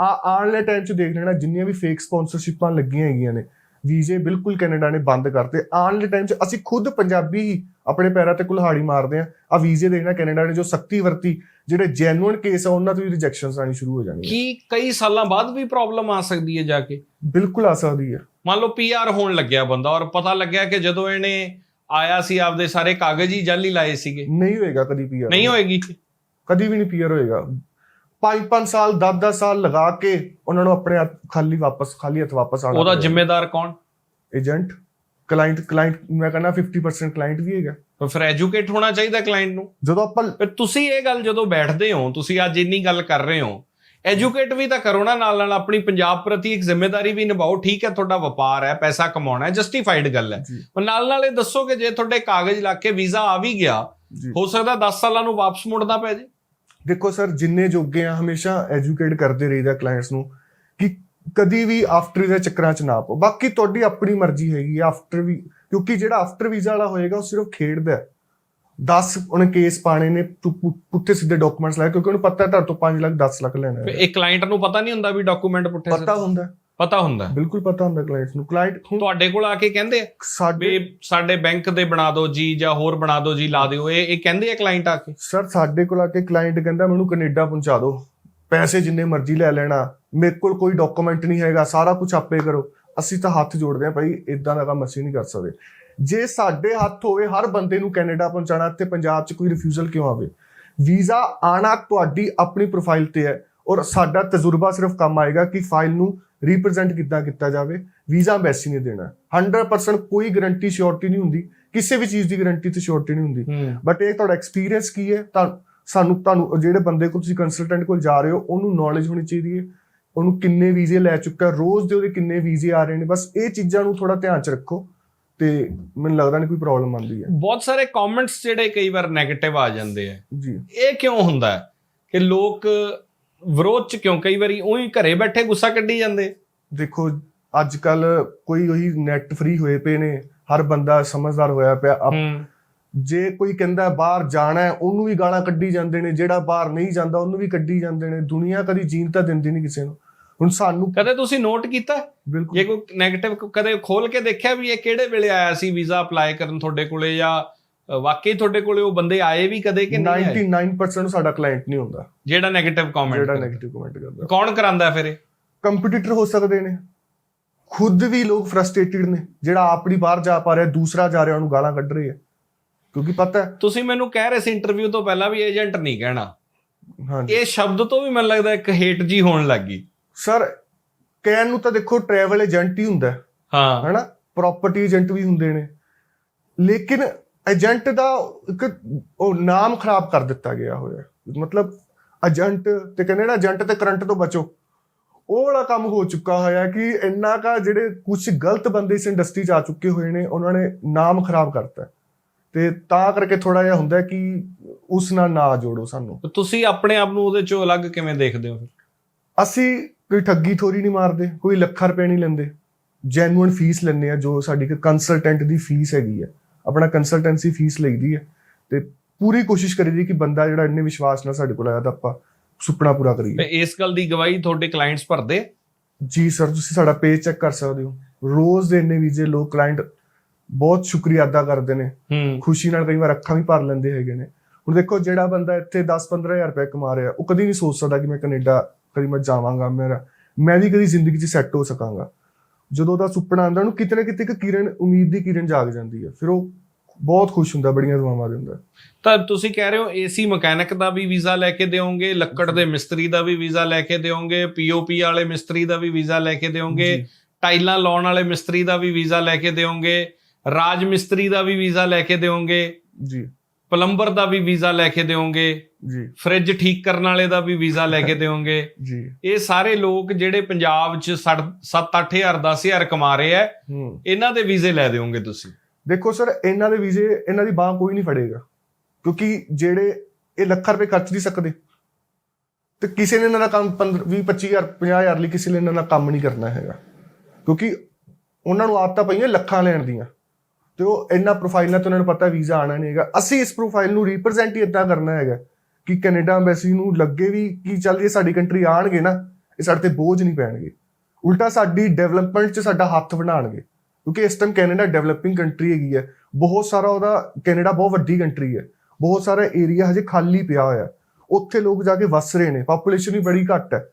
ਆ ਆਉਣ ਵਾਲੇ ਟਾਈਮ 'ਚ ਦੇਖ ਲੈਣਾ ਜਿੰਨੀਆਂ ਵੀ ਫੇਕ ਸਪਾਂਸਰਸ਼ਿਪਾਂ ਲੱਗੀਆਂ ਹੈਗੀਆਂ ਨੇ ਵੀਜ਼ੇ ਬਿਲਕੁਲ ਕੈਨੇਡਾ ਨੇ ਬੰਦ ਕਰਤੇ। ਆਉਣ ਵਾਲੇ ਟਾਈਮ 'ਚ ਅਸੀਂ ਖੁਦ ਪੰਜਾਬੀ ਹੀ ਆਪਣੇ ਪੈਰਾਂ ਤੇ ਕੁਲਹਾੜੀ ਮਾਰਦੇ ਆ ਆ ਵੀਜ਼ੇ ਦੇਖਣਾ ਕੈਨੇਡਾ ਨੇ ਜੋ ਸਖਤੀ ਵਰਤੀ ਜਿਹੜੇ ਜੈਨੂਇਨ ਕੇਸ ਆ ਉਹਨਾਂ ਤੋਂ ਵੀ ਰਿਜੈਕਸ਼ਨਸ ਆਣੀ ਸ਼ੁਰੂ ਹੋ ਜਾਣਗੀਆਂ ਕੀ ਕਈ ਸਾਲਾਂ ਬਾਅਦ ਵੀ ਪ੍ਰੋਬਲਮ ਆ ਸਕਦੀ ਹੈ ਜਾ ਕੇ? ਬਿਲਕੁਲ ਆ ਸਕਦੀ ਹੈ। ਮੰਨ ਲਓ ਪੀਆਰ ਹੋਣ ਲੱਗਿਆ ਬੰਦਾ ਔਰ ਪਤਾ ਲੱਗਿਆ ਕਿ ਜਦੋਂ ਇਹਨੇ ਆਇਆ ਸੀ ਆਪਦੇ ਸਾਰੇ ਕਾਗਜ਼ ਹੀ ਜਾਲੀ ਲਾਏ ਸੀਗੇ। ਨਹੀਂ ਹੋਏਗਾ ਕਦੀ ਪੀਆਰ ਨਹੀਂ ਹੋਏਗੀ। ਕਦੀ ਵੀ ਨਹੀਂ ਪੀਅਰ ਹੋਏਗਾ। 5-5 ਸਾਲ 10-10 ਸਾਲ ਲਗਾ ਕੇ ਉਹਨਾਂ ਨੂੰ ਆਪਣੇ ਹੱਥ ਖਾਲੀ ਵਾਪਸ ਖਾਲੀ ਹੱਥ ਵਾਪਸ ਆਣਾ ਉਹਦਾ ਜ਼ਿੰਮੇਦਾਰ ਕੌਣ? ਏਜੰਟ ਕਲਾਇੰਟ ਕਲਾਇੰਟ ਮੈਂ ਕਹਿੰਦਾ 50% ਕਲਾਇੰਟ ਵੀ ਹੈਗਾ। ਤਾਂ ਫਿਰ ਐਜੂਕੇਟ ਹੋਣਾ ਚਾਹੀਦਾ ਕਲਾਇੰਟ ਨੂੰ। ਜਦੋਂ ਆਪਾਂ ਫਿਰ ਤੁਸੀਂ ਇਹ ਗੱਲ ਜਦੋਂ ਬੈਠਦੇ ਹੋ ਤੁਸੀਂ ਅੱਜ ਇੰਨੀ ਗੱਲ ਕਰ ਰਹੇ ਹੋ ਐਜੂਕੇਟ ਵੀ ਤਾਂ ਕਰੋ ਨਾ ਨਾਲ ਨਾਲ ਆਪਣੀ ਪੰਜਾਬ ਪ੍ਰਤੀ ਇੱਕ ਜ਼ਿੰਮੇਵਾਰੀ ਵੀ ਨਿਭਾਓ। ਠੀਕ ਹੈ ਤੁਹਾਡਾ ਵਪਾਰ ਹੈ ਪੈਸਾ ਕਮਾਉਣਾ ਹੈ ਜਸਟੀਫਾਈਡ ਗੱਲ ਹੈ। ਪਰ ਨਾਲ ਨਾਲ ਇਹ ਦੱਸੋ ਕਿ ਜੇ ਤੁਹਾਡੇ ਕਾਗਜ਼ ਲੱਗ ਕੇ ਵੀਜ਼ਾ ਆ ਵੀ ਗਿਆ ਹੋ ਸਕਦਾ 10 ਸਾਲਾਂ ਨੂੰ ਵਾਪਸ ਮੁੜਨਾ ਪੈ ਜੇ। ਦੇਖੋ ਸਰ ਜਿੰਨੇ ਜੋਗੇ ਆ ਹਮੇਸ਼ਾ ਐਜੂਕੇਟ ਕਰਦੇ ਰਹੀਦਾ ਕਲਾਇੰਟਸ ਨੂੰ ਕਿ ਕਦੀ ਵੀ ਆਫਟਰ ਦੇ ਚੱਕਰਾਂ 'ਚ ਨਾ ਪਓ। ਬਾਕੀ ਤੁਹਾਡੀ ਆਪਣੀ ਮਰਜ਼ੀ ਹੈਗੀ ਆਫਟਰ ਵੀ ਕਿਉਂਕਿ ਜਿਹੜਾ ਆਫਟਰ ਵੀਜ਼ਾ ਵਾਲਾ ਹੋਏਗਾ ਉਹ ਸਿਰਫ ਖੇਡਦਾ ਹੈ। 10 ਉਹਨੇ ਕੇਸ ਪਾਣੇ ਨੇ ਪੁੱਠੇ ਸਿੱਧੇ ਡਾਕੂਮੈਂਟਸ ਲਾਏ ਕਿਉਂਕਿ ਉਹਨੂੰ ਪਤਾ ਹੈ ਤੁਹਾਡੇ ਤੋਂ 5 ਲੱਖ 10 ਲੱਖ ਲੈਣਾ ਹੈ। ਇਹ ਕਲਾਇੰਟ ਨੂੰ ਪਤਾ ਨਹੀਂ ਹੁੰਦਾ ਵੀ ਡਾਕੂਮੈਂਟ ਪੁੱਠੇ ਪਤਾ ਹੁੰਦਾ ਪਤਾ ਹੁੰਦਾ। ਬਿਲਕੁਲ ਪਤਾ ਹੁੰਦਾ ਕਲਾਇੰਟਸ ਨੂੰ। ਕਲਾਇੰਟ ਤੁਹਾਡੇ ਕੋਲ ਆ ਕੇ ਕਹਿੰਦੇ ਸਾਡੇ ਸਾਡੇ ਬੈਂਕ ਦੇ ਬਣਾ ਦਿਓ ਜੀ ਜਾਂ ਹੋਰ ਬਣਾ ਦਿਓ ਜੀ ਲਾ ਦਿਓ। ਇਹ ਇਹ ਕਹਿੰਦੇ ਆ ਕਲਾਇੰਟ ਆ ਕੇ? ਸਰ ਸਾਡੇ ਕੋਲ ਆ ਕੇ ਕਲਾਇੰਟ ਕਹਿੰਦਾ ਮੈਨੂੰ ਕੈਨੇਡਾ ਪਹੁੰਚਾ ਦਿਓ ਪੈਸੇ ਜਿੰਨੇ ਮਰਜ਼ੀ ਲੈ ਲੈਣਾ ਮੇਰੇ ਕੋਲ ਕੋਈ ਡਾਕੂਮੈਂਟ ਨਹੀਂ ਹੈਗਾ। ਸਾਰਾ ਕੁਝ ਆਪੇ ਕਰੋ। ਅਸੀਂ ਤਾਂ ਹੱਥ ਜੋੜਦੇ ਆ ਭਾਈ ਇਦਾਂ ਦਾ ਕੰਮ ਅਸੀਂ ਨਹੀਂ ਕਰ ਸਕਦੇ। ਜੇ ਸਾਡੇ ਹੱਥ ਹੋਵੇ ਹਰ ਬੰਦੇ ਨੂੰ ਕੈਨੇਡਾ ਪਹੁੰਚਾਣਾ ਤੇ ਪੰਜਾਬ 'ਚ ਕੋਈ ਰਿਫਿਊਜ਼ਲ ਕਿਉਂ ਆਵੇ? ਵੀਜ਼ਾ ਆਣਾ ਤੁਹਾਡੀ ਆਪਣੀ ਪ੍ਰੋਫਾਈਲ ਤੇ ਹੈ। ਔਰ ਸਾਡਾ ਤਜਰਬਾ ਸਿਰਫ ਕੰਮ ਆਏਗਾ ਕਿ ਫਾਈਲ ਨੂੰ ਰਿਪਰੈਜ਼ੈਂਟ ਕਿੱਦਾਂ ਕੀਤਾ ਜਾਵੇ ਵੀਜ਼ਾ ਐਮਬੈਸੀ ਨੇ ਦੇਣਾ। 100% ਕੋਈ ਗਾਰੰਟੀ ਸ਼ੋਰਟੀ ਨਹੀਂ ਹੁੰਦੀ ਕਿਸੇ ਵੀ ਚੀਜ਼ ਦੀ ਗਾਰੰਟੀ ਤੇ ਸ਼ੋਰਟੀ ਨਹੀਂ ਹੁੰਦੀ। ਬਟ ਇਹ ਤੁਹਾਡਾ ਐਕਸਪੀਰੀਅੰਸ ਕੀ ਹੈ? ਤਾਂ ਸਾਨੂੰ ਤੁਹਾਨੂੰ ਜਿਹੜੇ ਬੰਦੇ ਕੋਲ ਤੁਸੀਂ ਕੰਸਲਟੈਂਟ ਕੋਲ ਜਾ ਰਹੇ ਹੋ ਉਹਨੂੰ ਨੌਲੇਜ ਹੋਣੀ ਚਾਹੀਦੀ ਹੈ। ਉਹਨੂੰ ਕਿੰਨੇ ਵੀਜ਼ੇ ਲੈ ਚੁੱਕਾ ਰੋਜ਼ ਦੇ ਉਹਦੇ ਕਿੰਨੇ ਵੀਜ਼ੇ ਆ ਰਹੇ ਨੇ। ਬਸ ਇਹ ਚੀਜ਼ਾਂ ਨੂੰ ਥੋੜਾ ਧਿਆਨ ਚ ਰੱਖੋ ਤੇ ਮੈਨੂੰ ਲੱਗਦਾ ਨਹੀਂ ਕੋਈ ਪ੍ਰੋਬਲਮ ਆਉਂਦੀ ਹੈ। ਬਹੁਤ ਸਾਰੇ ਕਮੈਂਟਸ ਜਿਹੜੇ ਕਈ ਵਾਰ 네ਗੇਟਿਵ ਆ ਜਾਂਦੇ ਆ। ਜੀ। ਇਹ ਕਿਉਂ ਹੁੰਦਾ ਹੈ? ਕਿ ਲੋਕ ਵਿਰੋਧ ਚ ਕਿਉਂ? ਕਈ ਵਾਰੀ ਉਹੀ ਘਰੇ ਬੈਠੇ ਗੁੱਸਾ ਕੱਢੀ ਜਾਂਦੇ। ਦੇਖੋ ਅੱਜ ਕੱਲ ਕੋਈ ਉਹੀ ਨੈਟ ਫ੍ਰੀ ਹੋਏ ਪਏ ਨੇ ਹਰ ਬੰਦਾ ਸਮਝਦਾਰ ਹੋਇਆ ਪਿਆ। ਹੂੰ। ਜੇ ਕੋਈ ਕਹਿੰਦਾ ਬਾਹਰ ਜਾਣਾ ਹੈ ਉਹਨੂੰ ਵੀ ਗਾਲਾਂ ਕੱਢੀ ਜਾਂਦੇ ਨੇ ਜਿਹੜਾ ਬਾਹਰ ਨਹੀਂ ਜਾਂਦਾ ਉਹਨੂੰ ਵੀ ਕੱਢੀ ਜਾਂਦੇ ਨੇ। ਦੁਨੀਆ ਕਦੀ ਜੀਣ ਤਾਂ ਦਿੰਦੀ ਨਹੀਂ ਕਿਸੇ ਨੂੰ। ਹੁਣ ਸਾਨੂੰ ਕਦੇ ਤੁਸੀਂ ਨੋਟ ਕੀਤਾ? ਬਿਲਕੁਲ। ਜੇ ਕੋਈ 네ਗੇਟਿਵ ਕਦੇ ਖੋਲ ਕੇ ਦੇਖਿਆ ਵੀ ਇਹ ਕਿਹੜੇ ਵੇਲੇ ਆਇਆ ਸੀ ਵੀਜ਼ਾ ਅਪਲਾਈ ਕਰਨ ਤੁਹਾਡੇ ਕੋਲੇ ਜਾਂ ਵਾਕਈ ਤੁਹਾਡੇ ਕੋਲੇ ਉਹ ਬੰਦੇ ਆਏ ਵੀ ਕਦੇ ਕਿ ਨਹੀਂ ਆਏ? 99% ਸਾਡਾ ਕਲਾਇੰਟ ਨਹੀਂ ਹੁੰਦਾ। ਜਿਹੜਾ 네ਗੇਟਿਵ ਕਮੈਂਟ ਜਿਹੜਾ 네ਗੇਟਿਵ ਕਮੈਂਟ ਕਰਦਾ। ਕੌਣ ਕਰਾਂਦਾ ਫਿਰ ਇਹ? ਕੰਪੀਟੀਟਰ ਹੋ ਸਕਦੇ ਨੇ। ਖੁਦ ਵੀ ਲੋਕ ਫਰਸਟ੍ਰੇਟਿਡ ਨੇ। ਜਿਹੜਾ ਆਪ ਨਹੀਂ ਬਾਹਰ ਜਾ ਪਾ ਰਿਹਾ ਦੂਸਰਾ ਜਾ ਰਿਹਾ ਉਹਨੂੰ ਗਾਲਾਂ ਕੱਢ ਰਿਹਾ ਕਿਉਂਕਿ ਪਤਾ ਤੁਸੀਂ ਮੈਨੂੰ ਕਹਿ ਰਹੇ ਸੀ ਇੰਟਰਵਿਊ ਤੋਂ ਪਹਿਲਾਂ ਵੀ ਏਜੰਟ ਨਹੀਂ ਕਹਿਣਾ। ਹਾਂਜੀ। ਇਹ ਸ਼ਬਦ ਤੋਂ ਵੀ ਮੈਨੂੰ ਲੱਗਦਾ ਇੱਕ ਹੇਟ ਜੀ ਹੋਣ ਲੱਗੀ ਸਰ ਕਹਿਣ ਨੂੰ ਤਾਂ ਦੇਖੋ ਟਰੈਵਲ ਏਜੰਟ ਹੀ ਹੁੰਦਾ। ਹਾਂ। ਹੈਨਾ? ਪ੍ਰਾਪਰਟੀ ਏਜੰਟ ਵੀ ਹੁੰਦੇ ਨੇ। ਲੇਕਿਨ ਏਜੰਟ ਦਾ ਇੱਕ ਉਹ ਨਾਮ ਖਰਾਬ ਕਰ ਦਿੱਤਾ ਗਿਆ ਹੋਇਆ। ਮਤਲਬ ਏਜੰਟ ਤੇ ਕਹਿੰਦੇ ਨਾ ਏਜੰਟ ਤੇ ਕਰੰਟ ਤੋਂ ਬਚੋ। ਉਹ ਵਾਲਾ ਕੰਮ ਹੋ ਚੁੱਕਾ ਹੋਇਆ ਕਿ ਇੰਨਾ ਕਾ ਜਿਹੜੇ ਕੁਝ ਗਲਤ ਬੰਦੇ ਇਸ ਇੰਡਸਟਰੀ 'ਚ ਆ ਚੁੱਕੇ ਹੋਏ ਨੇ ਉਹਨਾਂ ਨੇ ਨਾਮ ਖਰਾਬ ਕਰਤਾ। ਤੇ ਤਾਂ ਕਰਕੇ ਥੋੜਾ ਜਿਹਾ ਹੁੰਦਾ ਕਿ ਉਸ ਨਾਲ ਨਾ ਜੋੜੋ ਸਾਨੂੰ। ਤੁਸੀਂ ਆਪਣੇ ਆਪ ਨੂੰ ਉਹਦੇ ਚੋਂ ਅਲੱਗ ਕਿਵੇਂ ਦੇਖਦੇ ਹੋ ਅਸੀਂ ਕੋਈ ਠੱਗੀ ਥੋੜੀ ਨਹੀਂ ਮਾਰਦੇ ਕੋਈ ਲੱਖਾਂ ਰੁਪਏ ਨਹੀਂ ਲੈਂਦੇ। ਜੈਨੂਇਨ ਫੀਸ ਲੈਂਦੇ ਆ ਜੋ ਸਾਡੀ ਕੰਸਲਟੈਂਟ ਦੀ ਫੀਸ ਹੈਗੀ ਆ। ਆਪਣਾ ਕੰਸਲਟੈਂਸੀ ਫੀਸ ਲਈਦੀ ਹੈ ਤੇ ਪੂਰੀ ਕੋਸ਼ਿਸ਼ ਕਰੀਦੀ ਕਿ ਬੰਦਾ ਜਿਹੜਾ ਇੰਨੇ ਵਿਸ਼ਵਾਸ ਨਾਲ ਸਾਡੇ ਕੋਲ ਆਇਆ ਤਾਂ ਆਪਾਂ ਸੁਪਨਾ ਪੂਰਾ ਤੇ ਕਰੀਏ ਇਸ ਗੱਲ ਦੀ ਗਵਾਹੀ ਤੁਹਾਡੇ ਕਲਾਇੰਟਸ ਭਰਦੇ? ਜੀ ਸਰ ਤੁਸੀਂ ਸਾਡਾ ਪੇਜ ਚੈੱਕ ਕਰ ਸਕਦੇ ਹੋ। ਰੋਜ਼ ਦੇ ਇੰਨੇ ਵੀਜ਼ੇ ਲੋਕ ਕਲਾਇੰਟ ਬਹੁਤ ਸ਼ੁਕਰੀਆ ਅਦਾ ਕਰਦੇ ਨੇ। ਖੁਸ਼ੀ ਨਾਲ ਕਈ ਵਾਰ ਅੱਖਾਂ ਵੀ ਭਰ ਲੈਂਦੇ ਹੈਗੇ ਨੇ। ਹੁਣ ਦੇਖੋ ਜਿਹੜਾ ਬੰਦਾ ਇੱਥੇ 10-15000 ਰੁਪਏ ਕਮਾ ਰਿਹਾ ਉਹ ਕਦੀ ਨਹੀਂ ਸੋਚ ਸਕਦਾ ਕਿ ਮੈਂ ਕੈਨੇਡਾ ਕਦੀ ਮੈਂ ਜਾਵਾਂਗਾ ਮੇਰਾ। ਮੈਂ ਵੀ ਕਦੀ ਜ਼ਿੰਦਗੀ 'ਚ ਸੈੱਟ ਹੋ ਸਕਾਂਗਾ। ਜਦੋਂ ਉਹਦਾ ਸੁਪਨਾ ਆਉਂਦਾ ਉਹਨੂੰ ਕਿਤੇ ਨਾ ਕਿਤੇ ਇੱਕ ਕਿਰਨ ਉਮੀਦ ਦੀ ਕਿਰਨ ਜਾਗ ਜਾਂਦੀ ਹੈ ਫਿਰ ਉਹ ਬਹੁਤ ਖੁਸ਼ ਹੁੰਦਾ ਬੜੀਆਂ ਦੁਆਵਾਂ ਦਿੰਦਾ ਤਾਂ ਤੁਸੀਂ ਕਹਿ ਰਹੇ ਹੋ ਏਸੀ ਮਕੈਨਿਕ ਦਾ ਵੀ ਵੀਜ਼ਾ ਲੈ ਕੇ ਦਿਓਗੇ ਲੱਕੜ ਦੇ ਮਿਸਤਰੀ ਦਾ ਵੀ ਵੀਜ਼ਾ ਲੈ ਕੇ ਦਿਓਗੇ ਪੀਓਪੀ ਵਾਲੇ ਮਿਸਤਰੀ ਦਾ ਵੀ ਵੀਜ਼ਾ ਲੈ ਕੇ ਦਿਓਗੇ ਜੀ। ਟਾਈਲਾਂ ਲਾਉਣ ਵਾਲੇ ਮਿਸਤਰੀ ਦਾ ਵੀ ਵੀਜ਼ਾ ਲੈ ਕੇ ਦਿਓਗੇ ਰਾਜ ਮਿਸਤਰੀ ਦਾ ਵੀ ਵੀਜ਼ਾ ਲੈ ਕੇ ਦਿਓਗੇ ਜੀ। ਪਲੰਬਰ ਦਾ ਵੀ ਵੀਜ਼ਾ ਲੈ ਕੇ ਦਿਓਗੇ ਜੀ। ਫ੍ਰਿਜ ਠੀਕ ਕਰਨ ਵਾਲੇ ਦਾ ਵੀ ਵੀਜ਼ਾ ਲੈ ਕੇ ਦਿਓਗੇ ਜੀ। ਇਹ ਸਾਰੇ ਲੋਕ ਜਿਹੜੇ ਪੰਜਾਬ 'ਚ 7-8000 10000 ਕਮਾ ਰਹੇ ਐ ਇਹਨਾਂ ਦੇ ਵੀਜ਼ੇ ਲੈ ਦਿਓਗੇ ਤੁਸੀਂ। ਦੇਖੋ ਸਰ ਇਹਨਾਂ ਦੇ ਵੀਜ਼ੇ ਇਹਨਾਂ ਦੀ ਬਾਹ ਕੋਈ ਨਹੀਂ ਫੜੇਗਾ। ਕਿਉਂਕਿ ਜਿਹੜੇ ਇਹ ਲੱਖਾਂ ਰੁਪਏ ਖਰਚ ਨਹੀਂ ਸਕਦੇ। ਤੇ ਕਿਸੇ ਨੇ ਇਹਨਾਂ ਦਾ ਕੰਮ 15 20 25000 50000 ਲਈ ਕਿਸੇ ਨੇ ਇਹਨਾਂ ਦਾ ਕੰਮ ਨਹੀਂ ਕਰਨਾ ਹੈਗਾ। ਕਿਉਂਕਿ ਉਹਨਾਂ ਨੂੰ ਆਦਤਾਂ ਪਈਆਂ ਲੱਖਾਂ ਲੈਣ ਦੀਆਂ। ਤੇ ਉਹ ਇੰਨਾ ਪ੍ਰੋਫਾਈਲ ਨਾਲ ਤਾਂ ਉਹਨਾਂ ਨੂੰ ਪਤਾ ਵੀਜ਼ਾ ਆਣਾ ਨਹੀਂ ਹੈਗਾ। ਅਸੀਂ ਇਸ ਪ੍ਰੋਫਾਈਲ ਨੂੰ ਰਿਪਰੈਜ਼ੈਂਟ ਹੀ ਇਦਾਂ ਕਰਨਾ ਹੈਗਾ। ਕਿ ਕੈਨੇਡਾ ਐਮਬੈਸੀ ਨੂੰ ਲੱਗੇ ਵੀ ਕਿ ਚੱਲ ਇਹ ਸਾਡੀ ਕੰਟਰੀ ਆਣਗੇ ਨਾ, ਇਹ ਸਾਡੇ ਤੇ ਬੋਝ ਨਹੀਂ ਪੈਣਗੇ। ਉਲਟਾ ਸਾਡੀ ਡਿਵੈਲਪਮੈਂਟ 'ਚ ਸਾਡਾ ਹੱਥ ਬਣਾਉਣਗੇ ਕਿਉਂਕਿ ਇਸ ਟਾਈਮ ਕੈਨੇਡਾ ਡਿਵੈਲਪਿੰਗ ਕੰਟਰੀ ਹੈਗੀ ਹੈ। ਬਹੁਤ ਸਾਰਾ ਉਹਦਾ, ਕੈਨੇਡਾ ਬਹੁਤ ਵੱਡੀ ਕੰਟਰੀ ਹੈ। ਬਹੁਤ ਸਾਰਾ ਏਰੀਆ ਹਜੇ ਖਾਲੀ ਪਿਆ ਹੋਇਆ। ਉੱਥੇ ਲੋਕ ਜਾ ਕੇ ਵਸ ਰਹੇ ਨੇ। ਪਾਪੂਲੇਸ਼ਨ ਵੀ ਬੜੀ ਘੱਟ ਹੈ।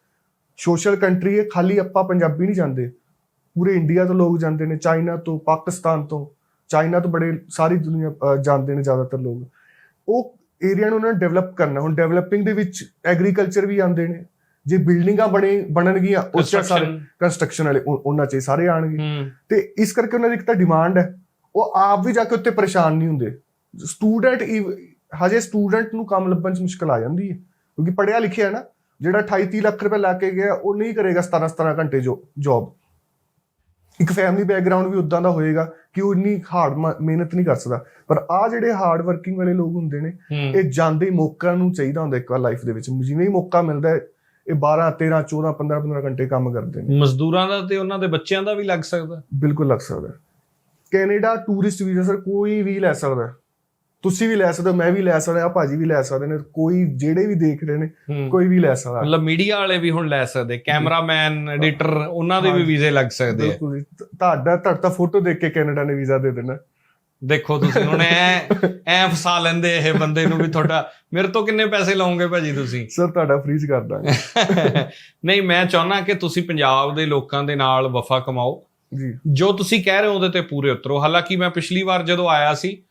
ਸੋਸ਼ਲ ਕੰਟਰੀ ਹੈ, ਖਾਲੀ ਆਪਾਂ ਪੰਜਾਬੀ ਨਹੀਂ ਜਾਂਦੇ। ਪੂਰੇ ਇੰਡੀਆ ਤੋਂ ਲੋਕ ਜਾਂਦੇ ਨੇ ਚਾਈਨਾ ਤੋਂ, ਪਾਕਿਸਤਾਨ ਤੋਂ। ਚਾਈਨਾ ਤੋਂ ਬੜੇ ਸਾਰੀ ਦੁਨੀਆ ਜਾਂਦੇ ਨੇ ਜ਼ਿਆਦਾਤਰ ਲੋਕ। ਉਹ ਏਰੀਆ ਨੂੰ ਉਹਨਾਂ ਨੇ ਡਿਵੈਲਪ ਕਰਨਾ। ਹੁਣ ਡਿਵੈਲਪਿੰਗ ਦੇ ਵਿੱਚ ਐਗਰੀਕਲਚਰ ਵੀ ਆਉਂਦੇ ਨੇ। ਜੇ ਬਿਲਡਿੰਗਾਂ ਬਣੇ ਬਣਨਗੀਆਂ ਉਹ 'ਚ ਸਾਰੇ ਕੰਸਟਰਕਸ਼ਨ ਵਾਲੇ ਉਹ- ਉਹਨਾਂ 'ਚ ਸਾਰੇ ਆਣਗੇ ਤੇ ਇਸ ਕਰਕੇ ਉਹਨਾਂ ਦੀ ਇੱਕ ਤਾਂ ਡਿਮਾਂਡ ਹੈ। ਉਹ ਆਪ ਵੀ ਜਾ ਕੇ ਉੱਤੇ ਪਰੇਸ਼ਾਨ ਨਹੀਂ ਹੁੰਦੇ। ਸਟੂਡੈਂਟ ਹਜੇ ਸਟੂਡੈਂਟ ਨੂੰ ਕੰਮ ਲੱਭਣ 'ਚ ਮੁਸ਼ਕਲ ਆ ਜਾਂਦੀ ਹੈ। ਕਿਉਂਕਿ ਪੜਿਆ ਲਿਖਿਆ ਹੈ ਨਾ ਜਿਹੜਾ 28 30 ਲੱਖ ਰੁਪਏ ਲਾ ਕੇ ਗਿਆ ਉਹ ਨਹੀਂ ਕਰੇਗਾ 17 17 ਘੰਟੇ ਜੋ ਜੌਬ ਇੱਕ ਫੈਮਿਲੀ ਬੈਕਗ੍ਰਾਉਂਡ ਵੀ ਉਦਾਂ ਦਾ ਹੋਏਗਾ ਕਿ ਉਹ ਇੰਨੀ ਹਾਰਡ ਮਿਹਨਤ ਨਹੀਂ ਕਰ ਸਕਦਾ। ਪਰ ਆ ਜਿਹੜੇ ਹਾਰਡ ਵਰਕਿੰਗ ਵਾਲੇ ਲੋਕ ਹੁੰਦੇ ਨੇ ਇਹ ਜਾਂਦੇ ਹੀ ਮੌਕਾ ਨੂੰ ਚਾਹੀਦਾ ਹੁੰਦਾ ਇੱਕ ਵਾਰ ਲਾਈਫ ਦੇ ਵਿੱਚ। ਜਿਵੇਂ ਹੀ ਮੌਕਾ ਮਿਲਦਾ ਹੈ ਇਹ 12 13 14 15 15 ਘੰਟੇ ਕੰਮ ਕਰਦੇ ਨੇ। ਮਜ਼ਦੂਰਾਂ ਦਾ ਤੇ ਉਹਨਾਂ ਦੇ ਬੱਚਿਆਂ ਦਾ ਵੀ ਲੱਗ ਸਕਦਾ। ਬਿਲਕੁਲ ਲੱਗ ਸਕਦਾ। ਕੈਨੇਡਾ ਟੂਰਿਸਟ ਵੀਜ਼ਾ ਸਰ ਕੋਈ ਵੀ ਲੈ ਸਕਦਾ। ਤੁਸੀਂ ਵੀ ਲੈ ਸਕਦੇ ਹੋ ਮੈਂ ਵੀ ਲੈ ਸਕਦਾ ਆ ਭਾਜੀ ਵੀ ਲੈ ਸਕਦੇ ਨੇ ਕੋਈ ਜਿਹੜੇ ਵੀ ਦੇਖ ਰਹੇ ਨੇ ਕੋਈ ਵੀ ਲੈ ਸਕਦਾ। ਮਤਲਬ ਮੀਡੀਆ ਵਾਲੇ ਵੀ ਹੁਣ ਲੈ ਸਕਦੇ ਕੈਮਰਾਮੈਨ ਐਡੀਟਰ ਉਹਨਾਂ ਦੇ ਵੀ। ਵੀਜ਼ੇ ਲੱਗ ਸਕਦੇ ਆ। ਤੁਹਾਡਾ ਤੁਹਾਡਾ ਫੋਟੋ ਦੇਖ ਕੇ ਕੈਨੇਡਾ ਨੇ ਵੀਜ਼ਾ ਦੇ ਦੇਣਾ। ਦੇਖੋ ਤੁਸੀਂ ਹੁਣ ਐ ਐ ਫਸਾ ਲੈਂਦੇ ਇਹ ਬੰਦੇ ਨੂੰ ਵੀ ਤੁਹਾਡਾ ਮੇਰੇ ਤੋਂ ਕਿੰਨੇ ਪੈਸੇ ਲਾਉਂਗੇ ਭਾਜੀ ਤੁਸੀਂ? ਸਰ ਤੁਹਾਡਾ ਫ੍ਰੀਜ਼ ਕਰ ਦਾਂਗੇ। ਨਹੀਂ ਮੈਂ ਚਾਹੁੰਦਾ ਕਿ ਤੁਸੀਂ ਪੰਜਾਬ ਦੇ ਲੋਕਾਂ ਦੇ ਨਾਲ ਵਫਾ ਕਮਾਓ। ਜੀ। ਜੋ ਤੁਸੀਂ ਕਹਿ ਰਹੇ ਹੋ ਉਹਦੇ ਤੇ ਪੂਰੇ ਉਤਰੋ। ਹਾਲਾਂਕਿ ਮੈਂ ਪਿਛਲੀ ਵਾਰ ਜਦੋਂ ਆਇਆ ਸੀ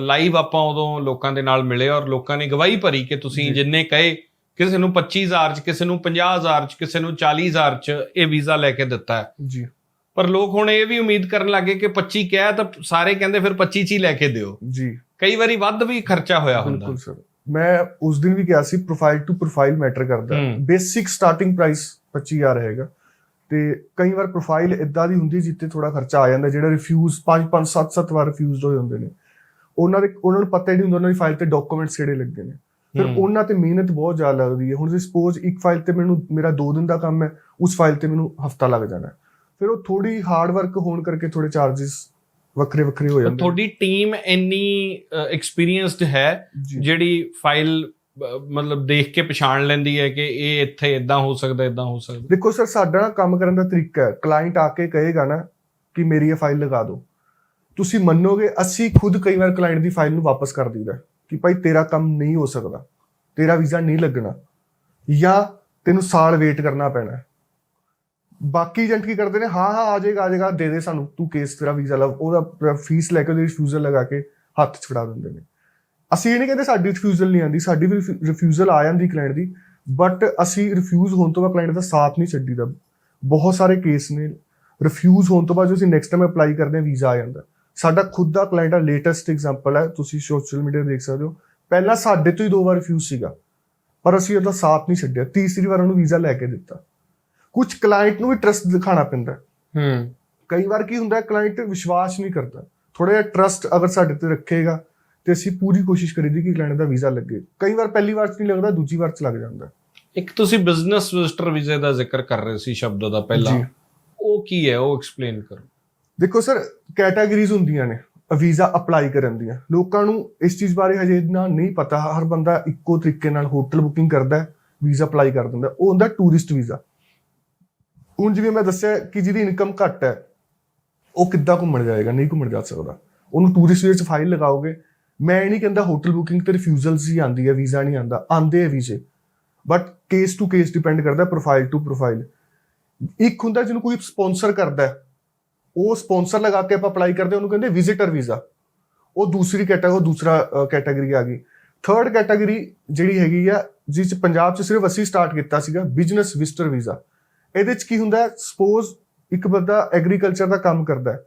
ਲਾਈਵ ਆਪਾਂ ਉਦੋਂ ਲੋਕਾਂ ਦੇ ਨਾਲ ਮਿਲੇ ਔਰ ਲੋਕਾਂ ਨੇ ਗਵਾਹੀ ਭਰੀ ਕਿ ਤੁਸੀਂ। ਜਿੰਨੇ ਕਹੇ ਕਿਸੇ ਨੂੰ 25000 ਚ ਕਿਸੇ ਨੂੰ 50000 ਚ ਕਿਸੇ ਨੂੰ 40000 ਚ ਇਹ ਵੀਜ਼ਾ ਲੈ ਕੇ ਦਿੱਤਾ ਹੈ। ਜੀ। ਪਰ ਲੋਕ ਹੁਣ ਇਹ ਵੀ ਉਮੀਦ ਕਰਨ ਲੱਗੇ ਕਿ 25 ਕਿਹਾ ਤਾਂ ਸਾਰੇ ਕਹਿੰਦੇ ਫਿਰ 25 ਚ ਹੀ ਲੈ ਕੇ ਦਿਓ। ਜੀ। ਕਈ ਵਾਰੀ ਵੱਧ ਵੀ ਖਰਚਾ ਹੋਇਆ ਹੁੰਦਾ। ਬਿਲਕੁਲ ਸਰ। ਮੈਂ ਉਸ ਦਿਨ ਵੀ ਕਿਹਾ ਸੀ ਪ੍ਰੋਫਾਈਲ ਟੂ ਪ੍ਰੋਫਾਈਲ ਮੈਟਰ ਕਰਦਾ। ਬੇਸਿਕ ਸਟਾਰਟਿੰਗ ਪ੍ਰਾਈਸ 25000 ਰਹੇਗਾ ਤੇ ਕਈ ਵਾਰ ਪ੍ਰੋਫਾਈਲ ਇਦਾਂ ਦੀ ਹੁੰਦੀ ਜਿੱਤੇ ਥੋੜਾ ਖਰਚਾ ਆ ਜਾਂਦਾ ਜਿਹੜਾ ਰਿਫਿਊਜ਼ 5 5 7 7 ਵਾਰ ਰਿਫਿਊਜ਼ਡ ਹੋਏ ਹੁੰਦੇ ਨੇ। ਉਹਨਾਂ ਦੇ ਉਹਨਾਂ ਨੂੰ ਪਤਾ ਹੀ ਨਹੀਂ ਹੁੰਦਾ ਉਹਨਾਂ ਦੀ ਫਾਈਲ ਤੇ ਡਾਕੂਮੈਂਟਸ ਕਿਹੜੇ ਲੱਗੇ ਨੇ ਫਿਰ। ਉਹਨਾਂ ਤੇ ਮਿਹਨਤ ਬਹੁਤ ਜ਼ਿਆਦਾ ਲੱਗਦੀ ਹੈ ਹੁਣ ਜੇ ਸਪੋਜ਼ ਇੱਕ ਫਾਈਲ ਤੇ ਮੈਨੂੰ ਮੇਰਾ 2 ਦਿਨ ਦਾ ਕੰਮ ਹੈ ਉਸ ਫਾਈਲ ਤੇ ਮੈਨੂੰ ਹਫਤਾ ਲੱਗ ਜਾਣਾ। ਫਿਰ ਉਹ ਥੋੜੀ ਹਾਰਡ ਵਰਕ ਹੋਣ ਕਰਕੇ ਥੋੜੇ ਚਾਰजेस ਵੱਖਰੇ ਵੱਖਰੇ ਹੋ ਜਾਂਦੇ। ਤੁਹਾਡੀ ਟੀਮ ਇੰਨੀ ਐਕਸਪੀਰੀਅੰਸਡ ਹੈ ਜਿਹੜੀ ਫਾਈਲ ਮਤਲਬ ਦੇਖ ਕੇ ਪਛਾਣ ਲੈਂਦੀ ਹੈ ਕਿ ਇਹ ਇੱਥੇ ਇਦਾਂ ਹੋ ਸਕਦਾ ਇਦਾਂ ਹੋ ਸਕਦਾ ਦੇਖੋ ਸਰ ਸਾਡਾ ਨਾ ਕੰਮ ਕਰਨ ਦਾ ਤਰੀਕਾ ਹੈ ਕਲਾਇੰਟ ਆ ਕੇ ਕਹੇਗਾ ਨਾ ਕਿ ਮੇਰੀ ਇਹ ਫਾਈਲ ਲਗਾ ਦਿਓ ਤੁਸੀਂ ਮੰਨੋਗੇ, ਅਸੀਂ ਖੁਦ ਕਈ ਵਾਰ ਕਲਾਇੰਟ ਦੀ ਫਾਈਲ ਨੂੰ ਵਾਪਸ ਕਰ ਦਈਦਾ ਕਿ ਭਾਈ ਤੇਰਾ ਕੰਮ ਨਹੀਂ ਹੋ ਸਕਦਾ, ਤੇਰਾ ਵੀਜ਼ਾ ਨਹੀਂ ਲੱਗਣਾ, ਜਾਂ ਤੈਨੂੰ ਸਾਲ ਵੇਟ ਕਰਨਾ ਪੈਣਾ ਬਾਕੀ ਏਜੰਟ ਕੀ ਕਰਦੇ ਨੇ, ਹਾਂ ਹਾਂ, ਆ ਜਾਏਗਾ ਆ ਜਾਏਗਾ, ਦੇ ਦੇ ਸਾਨੂੰ, ਤੂੰ ਕੇਸ ਤੇਰਾ ਵੀਜ਼ਾ ਲਵ ਉਹਦਾ ਫੀਸ ਲੈ ਕੇ ਉਹਦੀ ਰਿਫਿਊਜ਼ਲ ਲਗਾ ਕੇ ਹੱਥ 'ਚ ਫੜਾ ਦਿੰਦੇ ਨੇ। ਅਸੀਂ ਇਹ ਨਹੀਂ ਕਹਿੰਦੇ ਸਾਡੀ ਰਿਫਿਊਜ਼ਲ ਨਹੀਂ ਆਂਦੀ ਸਾਡੀ ਵੀ ਰਿਫਿਊਜ਼ਲ ਆ ਜਾਂਦੀ ਕਲਾਇੰਟ ਦੀ ਬਟ ਅਸੀਂ ਰਿਫਿਊਜ਼ ਹੋਣ ਤੋਂ ਬਾਅਦ ਕਲਾਇੰਟ ਦਾ ਸਾਥ ਨਹੀਂ ਛੱਡੀਦਾ। ਬਹੁਤ ਸਾਰੇ ਕੇਸ ਨੇ ਰਿਫਿਊਜ਼ ਹੋਣ ਤੋਂ ਬਾਅਦ ਜੋ ਅਸੀਂ ਨੈਕਸਟ ਟਾਈਮ ਅਪਲਾਈ ਕਰਦੇ ਹਾਂ, ਵੀਜ਼ਾ ਆ ਜਾਂਦਾ। ਸਾਡਾ ਖੁਦ ਦਾ ਕਲਾਇੰਟ ਆ ਲੇਟੈਸਟ ਐਗਜ਼ਾਮਪਲ ਹੈ ਤੁਸੀਂ ਸੋਸ਼ਲ ਮੀਡੀਆ ਦੇਖ ਸਕਦੇ ਹੋ। ਪਹਿਲਾਂ ਸਾਡੇ ਤੋਂ ਹੀ ਦੋ ਵਾਰ ਰਿਫਿਊਜ਼ ਸੀਗਾ ਪਰ ਅਸੀਂ ਉਹਦਾ ਸਾਥ ਨਹੀਂ ਛੱਡਿਆ। ਤੀਸਰੀ ਵਾਰ ਉਹਨੂੰ ਵੀਜ਼ਾ ਲੈ ਕੇ ਦਿੱਤਾ। ਕੁਝ ਕਲਾਇੰਟ ਨੂੰ ਵੀ ਟਰਸਟ ਦਿਖਾਉਣਾ ਪੈਂਦਾ। ਹੈ। ਕਈ ਵਾਰ ਕੀ ਹੁੰਦਾ ਕਲਾਇੰਟ ਵਿਸ਼ਵਾਸ ਨਹੀਂ ਕਰਦਾ। ਥੋੜਾ ਜਿਹਾ ਟਰਸਟ ਅਗਰ ਸਾਡੇ ਤੇ ਰੱਖੇਗਾ ਤੇ ਅਸੀਂ ਪੂਰੀ ਕੋਸ਼ਿਸ਼ ਕਰੀਦੀ ਕਿ ਕਲਾਇੰਟ ਦਾ ਵੀਜ਼ਾ ਲੱਗੇ। ਕਈ ਵਾਰ ਪਹਿਲੀ ਵਾਰ 'ਚ ਨਹੀਂ ਲੱਗਦਾ ਦੂਜੀ ਵਾਰ 'ਚ ਲੱਗ ਜਾਂਦਾ। ਇੱਕ ਤੁਸੀਂ ਬਿਜ਼ਨਸ ਵਿਜ਼ਟਰ ਵੀਜ਼ੇ ਦਾ ਜ਼ਿਕਰ ਕਰ ਰਹੇ ਸੀ ਸ਼ਬਦ ਦਾ ਪਹਿਲਾਂ। ਉਹ ਕੀ ਹੈ? ਉਹ ਐਕਸਪਲੇਨ ਕਰੋ। ਦੇਖੋ ਸਰ ਕੈਟਾਗਰੀਜ਼ ਹੁੰਦੀਆਂ ਨੇ ਵੀਜ਼ਾ ਅਪਲਾਈ ਕਰਨ ਦੀਆਂ। ਲੋਕਾਂ ਨੂੰ ਇਸ ਚੀਜ਼ ਬਾਰੇ ਹਜੇ ਇੰਨਾ ਨਹੀਂ ਪਤਾ। ਹਰ ਬੰਦਾ ਇੱਕੋ ਤਰੀਕੇ ਨਾਲ ਹੋਟਲ ਬੁਕਿੰਗ ਕਰਦਾ ਹੈ ਵੀਜ਼ਾ ਅਪਲਾਈ ਕਰ ਦਿੰਦਾ ਉਹ ਹੁੰਦਾ ਟੂਰਿਸਟ ਵੀਜ਼ਾ ਹੁਣ ਜਿਵੇਂ ਮੈਂ ਦੱਸਿਆ ਕਿ ਜਿਹਦੀ ਇਨਕਮ ਘੱਟ ਹੈ, ਉਹ ਕਿੱਦਾਂ ਘੁੰਮਣ ਜਾਏਗਾ, ਨਹੀਂ ਘੁੰਮਣ ਜਾ ਸਕਦਾ। ਉਹਨੂੰ ਟੂਰਿਸਟ ਵੀਜ਼ੇ 'ਚ ਫਾਈਲ ਲਗਾਓਗੇ। ਮੈਂ ਇਹ ਨਹੀਂ ਕਹਿੰਦਾ ਹੋਟਲ ਬੁਕਿੰਗ ਤੇ ਰਿਫਿਊਜ਼ਲਸ ਹੀ ਆਂਦੀ ਹੈ ਵੀਜ਼ਾ ਨਹੀਂ ਆਂਦਾ ਆਂਦੇ ਹੈ ਵੀਜ਼ੇ but case to case depend ਕਰਦਾ ਪ੍ਰੋਫਾਈਲ ਟੂ ਪ੍ਰੋਫਾਈਲ ਇੱਕ ਹੁੰਦਾ ਜਿਹਨੂੰ ਕੋਈ ਸਪਾਂਸਰ ਕਰਦਾ ਹੈ ਉਹ ਸਪਾਂਸਰ ਲਗਾ ਕੇ ਆਪਾਂ ਅਪਲਾਈ ਕਰਦੇ ਉਹਨੂੰ ਕਹਿੰਦੇ ਵਿਜ਼ਿਟਰ ਵੀਜ਼ਾ ਉਹ ਦੂਸਰੀ ਕੈਟਾਗਰੀ ਉਹ ਦੂਸਰਾ ਕੈਟਾਗਰੀ ਆ ਗਈ। ਥਰਡ ਕੈਟਾਗਰੀ ਜਿਹੜੀ ਹੈਗੀ ਆ, ਜਿਸ 'ਚ ਪੰਜਾਬ 'ਚ ਸਿਰਫ ਅਸੀਂ ਸਟਾਰਟ ਕੀਤਾ ਸੀਗਾ ਬਿਜ਼ਨਸ ਵਿਜ਼ਟਰ ਵੀਜ਼ਾ ਇਹਦੇ 'ਚ ਕੀ ਹੁੰਦਾ ਸਪੋਜ਼ ਇੱਕ ਬੰਦਾ ਐਗਰੀਕਲਚਰ ਦਾ ਕੰਮ ਕਰਦਾ ਹੈ।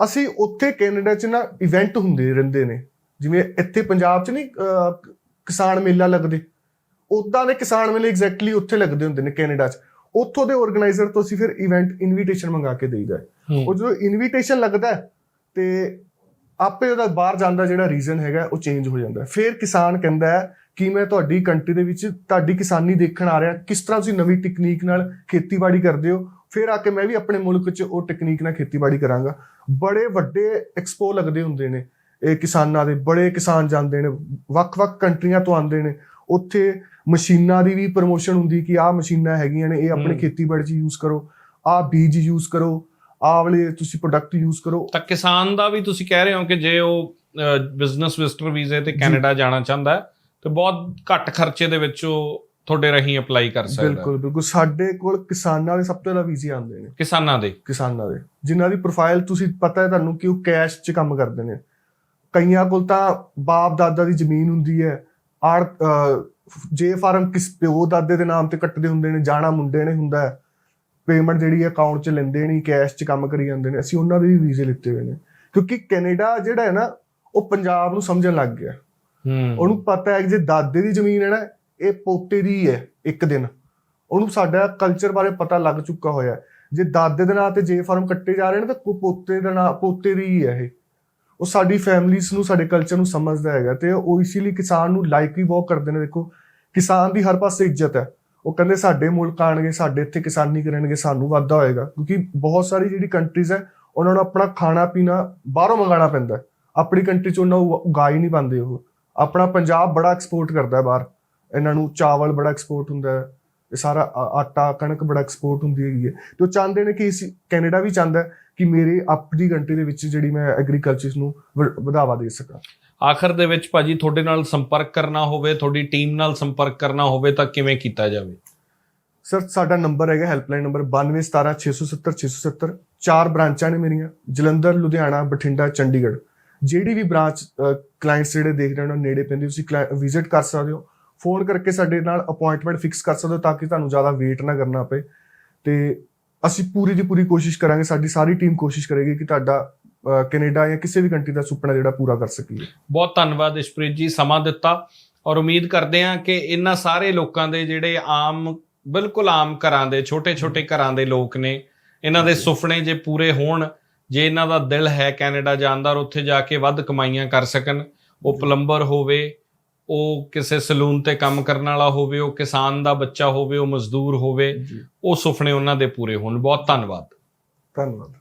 ਅਸੀਂ ਉੱਥੇ ਕੈਨੇਡਾ 'ਚ ਨਾ ਇਵੈਂਟ ਹੁੰਦੇ, ਰਹਿੰਦੇ ਨੇ। ਜਿਵੇਂ ਇੱਥੇ ਪੰਜਾਬ 'ਚ ਨਹੀਂ ਕਿਸਾਨ ਮੇਲਾ ਲੱਗਦੇ। ਉਦਾਂ ਦੇ ਕਿਸਾਨ ਮੇਲੇ ਐਗਜ਼ੈਕਟਲੀ ਉੱਥੇ ਲੱਗਦੇ ਹੁੰਦੇ ਨੇ ਕੈਨੇਡਾ 'ਚ। ਉੱਥੋਂ ਦੇ ਆਰਗੇਨਾਈਜ਼ਰ ਤੋਂ ਅਸੀਂ ਫਿਰ ਇਵੈਂਟ ਇਨਵੀਟੇਸ਼ਨ ਮੰਗਾ ਕੇ ਦੇਈਦਾ ਉਹ ਜਦੋਂ ਇਨਵੀਟੇਸ਼ਨ ਲੱਗਦਾ ਤੇ ਆਪੇ ਉਹਦਾ ਬਾਹਰ ਜਾਣ ਦਾ ਜਿਹੜਾ ਰੀਜ਼ਨ ਹੈਗਾ ਉਹ ਚੇਂਜ ਹੋ ਜਾਂਦਾ। ਫਿਰ ਕਿਸਾਨ ਕਹਿੰਦਾ ਹੈ ਕਿ ਮੈਂ ਤੁਹਾਡੀ ਕੰਟਰੀ ਦੇ ਵਿੱਚ ਤੁਹਾਡੀ ਕਿਸਾਨੀ ਦੇਖਣ ਆ ਰਿਹਾ ਕਿਸ ਤਰ੍ਹਾਂ ਤੁਸੀਂ ਨਵੀਂ ਟੈਕਨੀਕ ਨਾਲ ਖੇਤੀਬਾੜੀ ਕਰਦੇ ਹੋ? ਫਿਰ ਆ ਕੇ ਮੈਂ ਵੀ ਆਪਣੇ ਮੁਲਕ 'ਚ ਉਹ ਟੈਕਨੀਕ ਨਾਲ ਖੇਤੀਬਾੜੀ ਕਰਾਂਗਾ। ਬੜੇ ਵੱਡੇ ਐਕਸਪੋ ਲੱਗਦੇ ਹੁੰਦੇ ਨੇ ਇਹ ਕਿਸਾਨਾਂ ਦੇ ਬੜੇ ਕਿਸਾਨ ਜਾਂਦੇ ਨੇ ਵੱਖ-ਵੱਖ ਕੰਟਰੀਆਂ ਤੋਂ ਆਉਂਦੇ ਨੇ। ਉੱਥੇ ਮਸ਼ੀਨਾਂ ਦੀ ਵੀ ਪ੍ਰੋਮੋਸ਼ਨ ਹੁੰਦੀ ਕਿ ਆਹ ਮਸ਼ੀਨਾਂ ਹੈਗੀਆਂ ਨੇ ਇਹ ਆਪਣੇ। ਖੇਤੀਬਾੜੀ 'ਚ ਯੂਜ਼ ਕਰੋ ਆਹ ਬੀਜ ਯੂਜ਼ ਕਰੋ ਆਹ ਵਾਲੇ ਤੁਸੀਂ ਪ੍ਰੋਡਕਟ ਯੂਜ਼ ਕਰੋ। ਤਾਂ ਕਿਸਾਨ ਦਾ ਵੀ ਤੁਸੀਂ ਕਹਿ ਰਹੇ ਹੋ ਕਿ ਜੇ ਉਹ ਬਿਜ਼ਨਸ ਵਿਜ਼ਟਰ ਵੀਜ਼ੇ ਤੇ ਕੈਨੇਡਾ ਜਾਣਾ ਚਾਹੁੰਦਾ ਹੈ ਤੇ ਬਹੁਤ ਘੱਟ ਖਰਚੇ ਦੇ ਵਿੱਚ ਉਹ ਤੁਹਾਡੇ ਰਾਹੀਂ ਅਪਲਾਈ ਕਰ ਸਕਦਾ ਬਿਲਕੁਲ ਬਿਲਕੁਲ। ਸਾਡੇ ਕੋਲ ਕਿਸਾਨਾਂ ਦੇ ਸਭ ਤੋਂ ਜ਼ਿਆਦਾ ਵੀਜ਼ੇ ਆਉਂਦੇ ਨੇ। ਕਿਸਾਨਾਂ ਦੇ? ਕਿਸਾਨਾਂ ਦੇ। ਜਿਨ੍ਹਾਂ ਦੀ ਪ੍ਰੋਫਾਈਲ ਤੁਸੀਂ ਪਤਾ ਹੈ ਤੁਹਾਨੂੰ ਕਿ ਉਹ ਕੈਸ਼ 'ਚ ਕੰਮ ਕਰਦੇ ਨੇ। ਕਈਆਂ ਕੋਲ ਤਾਂ ਬਾਪ ਦਾਦਾ ਦੀ ਜ਼ਮੀਨ ਹੁੰਦੀ ਹੈ ਆੜ ਜੇ ਫਾਰਮ ਕਿਸ ਪਿਓ ਦਾਦੇ ਦੇ ਨਾਮ ਤੇ ਕੱਟਦੇ ਹੁੰਦੇ ਨੇ ਜਾਣਾ ਮੁੰਡੇ ਨੇ ਹੁੰਦਾ ਹੈ ਪੇਮੈਂਟ ਜਿਹੜੀ ਅਕਾਊਂਟ 'ਚ ਲੈਂਦੇ ਨਹੀਂ ਕੈਸ਼ 'ਚ ਕੰਮ ਕਰੀ ਜਾਂਦੇ ਨੇ ਅਸੀਂ ਉਹਨਾਂ ਦੇ ਵੀ ਵੀਜ਼ੇ ਲਿੱਤੇ ਹੋਏ ਨੇ। ਕਿਉਂਕਿ ਕੈਨੇਡਾ ਜਿਹੜਾ ਹੈ ਨਾ ਉਹ ਪੰਜਾਬ ਨੂੰ ਸਮਝਣ ਲੱਗ ਗਿਆ। ਹੂੰ। ਉਹਨੂੰ ਪਤਾ ਹੈ ਕਿ ਜੇ ਦਾਦੇ ਦੀ ਜ਼ਮੀਨ ਹੈ ਨਾ ਇਹ ਪੋਤੇ ਦੀ ਹੈ ਇੱਕ ਦਿਨ। ਉਹਨੂੰ ਸਾਡਾ ਕਲਚਰ ਬਾਰੇ ਪਤਾ ਲੱਗ ਚੁੱਕਾ ਹੋਇਆ। ਜੇ ਦਾਦੇ ਦੇ ਨਾਂ ਤੇ ਜੇ ਫਾਰਮ ਕੱਟੇ ਜਾ ਰਹੇ ਨੇ ਤਾਂ ਕੋ- ਪੋਤੇ ਦਾ ਨਾਂ ਪੋਤੇ ਦੀ ਹੀ ਹੈ ਇਹ। ਉਹ ਸਾਡੀ ਫੈਮਿਲੀਜ਼ ਨੂੰ, ਸਾਡੇ ਕਲਚਰ ਨੂੰ ਸਮਝਦਾ ਹੈਗਾ ਤੇ ਉਹ ਇਸੇ ਲਈ ਕਿਸਾਨ ਨੂੰ ਲਾਈਕ ਵੀ ਬਹੁਤ ਕਰਦੇ ਨੇ, ਦੇਖੋ। ਕਿਸਾਨ ਦੀ ਹਰ ਪਾਸੇ ਇੱਜ਼ਤ ਹੈ। ਉਹ ਕਹਿੰਦੇ ਸਾਡੇ ਮੁਲਕ ਆਣਗੇ ਸਾਡੇ ਇੱਥੇ ਕਿਸਾਨੀ ਕਰਨਗੇ, ਸਾਨੂੰ ਵਾਧਾ ਹੋਏਗਾ। ਕਿਉਂਕਿ ਬਹੁਤ ਸਾਰੀ ਜਿਹੜੀ ਕੰਟਰੀਜ਼ ਹੈ, ਉਹਨਾਂ ਨੂੰ ਆਪਣਾ ਖਾਣਾ ਪੀਣਾ ਬਾਹਰੋਂ ਮੰਗਾਉਣਾ ਪੈਂਦਾ ਆਪਣੀ ਕੰਟਰੀ ਚ ਉਹਨਾਂ ਉਗਾ- ਉਗਾ ਹੀ ਨਹੀਂ ਪਾਉਂਦੇ ਉਹ। ਆਪਣਾ ਪੰਜਾਬ ਬੜਾ ਐਕਸਪੋਰਟ ਕਰਦਾ ਹੈ ਬਾਹਰ। ਇਹਨਾਂ ਨੂੰ ਚਾਵਲ ਬੜਾ ਐਕਸਪੋਰਟ ਹੁੰਦਾ ਹੈ। ਇਹ ਸਾਰਾ ਆਟਾ ਕਣਕ ਬੜਾ ਐਕਸਪੋਰਟ ਹੁੰਦੀ ਹੈਗੀ ਹੈ। ਤੇ ਉਹ ਚਾਹੁੰਦੇ ਨੇ ਕਿ ਅਸੀਂ ਕੈਨੇਡਾ ਵੀ ਚਾਹੁੰਦਾ ਕਿ ਮੇਰੇ ਆਪਣੀ ਕੰਟਰੀ ਦੇ ਵਿੱਚ ਜਿਹੜੀ ਮੈਂ ਐਗਰੀਕਲਚਰ ਨੂੰ ਵਧਾਵਾ ਦੇ ਸਕਾਂ। ਆਖਰ ਦੇ ਵਿੱਚ ਭਾਜੀ ਤੁਹਾਡੇ ਨਾਲ ਸੰਪਰਕ ਕਰਨਾ ਹੋਵੇ ਤੁਹਾਡੀ ਟੀਮ ਨਾਲ ਸੰਪਰਕ ਕਰਨਾ ਹੋਵੇ ਤਾਂ ਕਿਵੇਂ ਕੀਤਾ ਜਾਵੇ? ਸਰ ਸਾਡਾ ਨੰਬਰ ਹੈਗਾ ਹੈਲਪਲਾਈਨ ਨੰਬਰ 9217670670 ਚਾਰ ਬ੍ਰਾਂਚਾਂ ਨੇ ਮੇਰੀਆਂ ਜਲੰਧਰ ਲੁਧਿਆਣਾ ਬਠਿੰਡਾ ਚੰਡੀਗੜ੍ਹ। ਜਿਹੜੀ ਵੀ ਬ੍ਰਾਂਚ ਕਲਾਇੰਟਸ ਜਿਹੜੇ ਦੇਖ ਰਹੇ ਹੋ ਨੇੜੇ ਪੈਂਦੀ ਤੁਸੀਂ ਵਿਜ਼ਿਟ ਕਰ ਸਕਦੇ ਹੋ। ਫੋਨ ਕਰਕੇ ਸਾਡੇ ਨਾਲ ਅਪਾਇੰਟਮੈਂਟ ਫਿਕਸ ਕਰ ਸਕਦੇ ਹੋ ਤਾਂ ਕਿ ਤੁਹਾਨੂੰ ਜ਼ਿਆਦਾ ਵੇਟ ਨਾ ਕਰਨਾ ਪਏ। ਤੇ ਅਸੀਂ ਪੂਰੀ ਦੀ ਪੂਰੀ ਕੋਸ਼ਿਸ਼ ਕਰਾਂਗੇ ਸਾਡੀ ਸਾਰੀ ਟੀਮ ਕੋਸ਼ਿਸ਼ ਕਰੇਗੀ ਕਿ ਤੁਹਾਡਾ ਕੈਨੇਡਾ ਜਾਂ ਕਿਸੇ ਵੀ ਕੰਟਰੀ ਦਾ ਸੁਪਨਾ ਜਿਹੜਾ ਪੂਰਾ ਕਰ ਸਕੀਏ। ਬਹੁਤ ਧੰਨਵਾਦ ਇਸ਼ਪ੍ਰੀਤ ਜੀ ਸਮਾਂ ਦਿੱਤਾ ਔਰ ਉਮੀਦ ਕਰਦੇ ਹਾਂ ਕਿ ਇਹਨਾਂ ਸਾਰੇ ਲੋਕਾਂ ਦੇ ਜਿਹੜੇ ਆਮ ਬਿਲਕੁਲ ਆਮ ਘਰਾਂ ਦੇ ਛੋਟੇ-ਛੋਟੇ ਘਰਾਂ ਦੇ ਲੋਕ ਨੇ ਇਹਨਾਂ ਦੇ ਸੁਪਨੇ ਜੇ ਪੂਰੇ ਹੋਣ ਜੇ ਇਹਨਾਂ ਦਾ ਦਿਲ ਹੈ ਕੈਨੇਡਾ ਜਾਣ ਦਾ ਉੱਥੇ ਜਾ ਕੇ ਵੱਧ ਕਮਾਈਆਂ ਕਰ ਸਕਣ ਉਹ ਪਲੰਬਰ ਹੋਵੇ ਉਹ ਕਿਸੇ ਸਲੂਨ ਤੇ ਕੰਮ ਕਰਨ ਵਾਲਾ ਹੋਵੇ ਉਹ ਕਿਸਾਨ ਦਾ ਬੱਚਾ ਹੋਵੇ ਉਹ ਮਜ਼ਦੂਰ ਹੋਵੇ ਉਹ ਸੁਪਨੇ ਉਹਨਾਂ ਦੇ ਪੂਰੇ ਹੋਣ। ਬਹੁਤ ਧੰਨਵਾਦ। ਧੰਨਵਾਦ।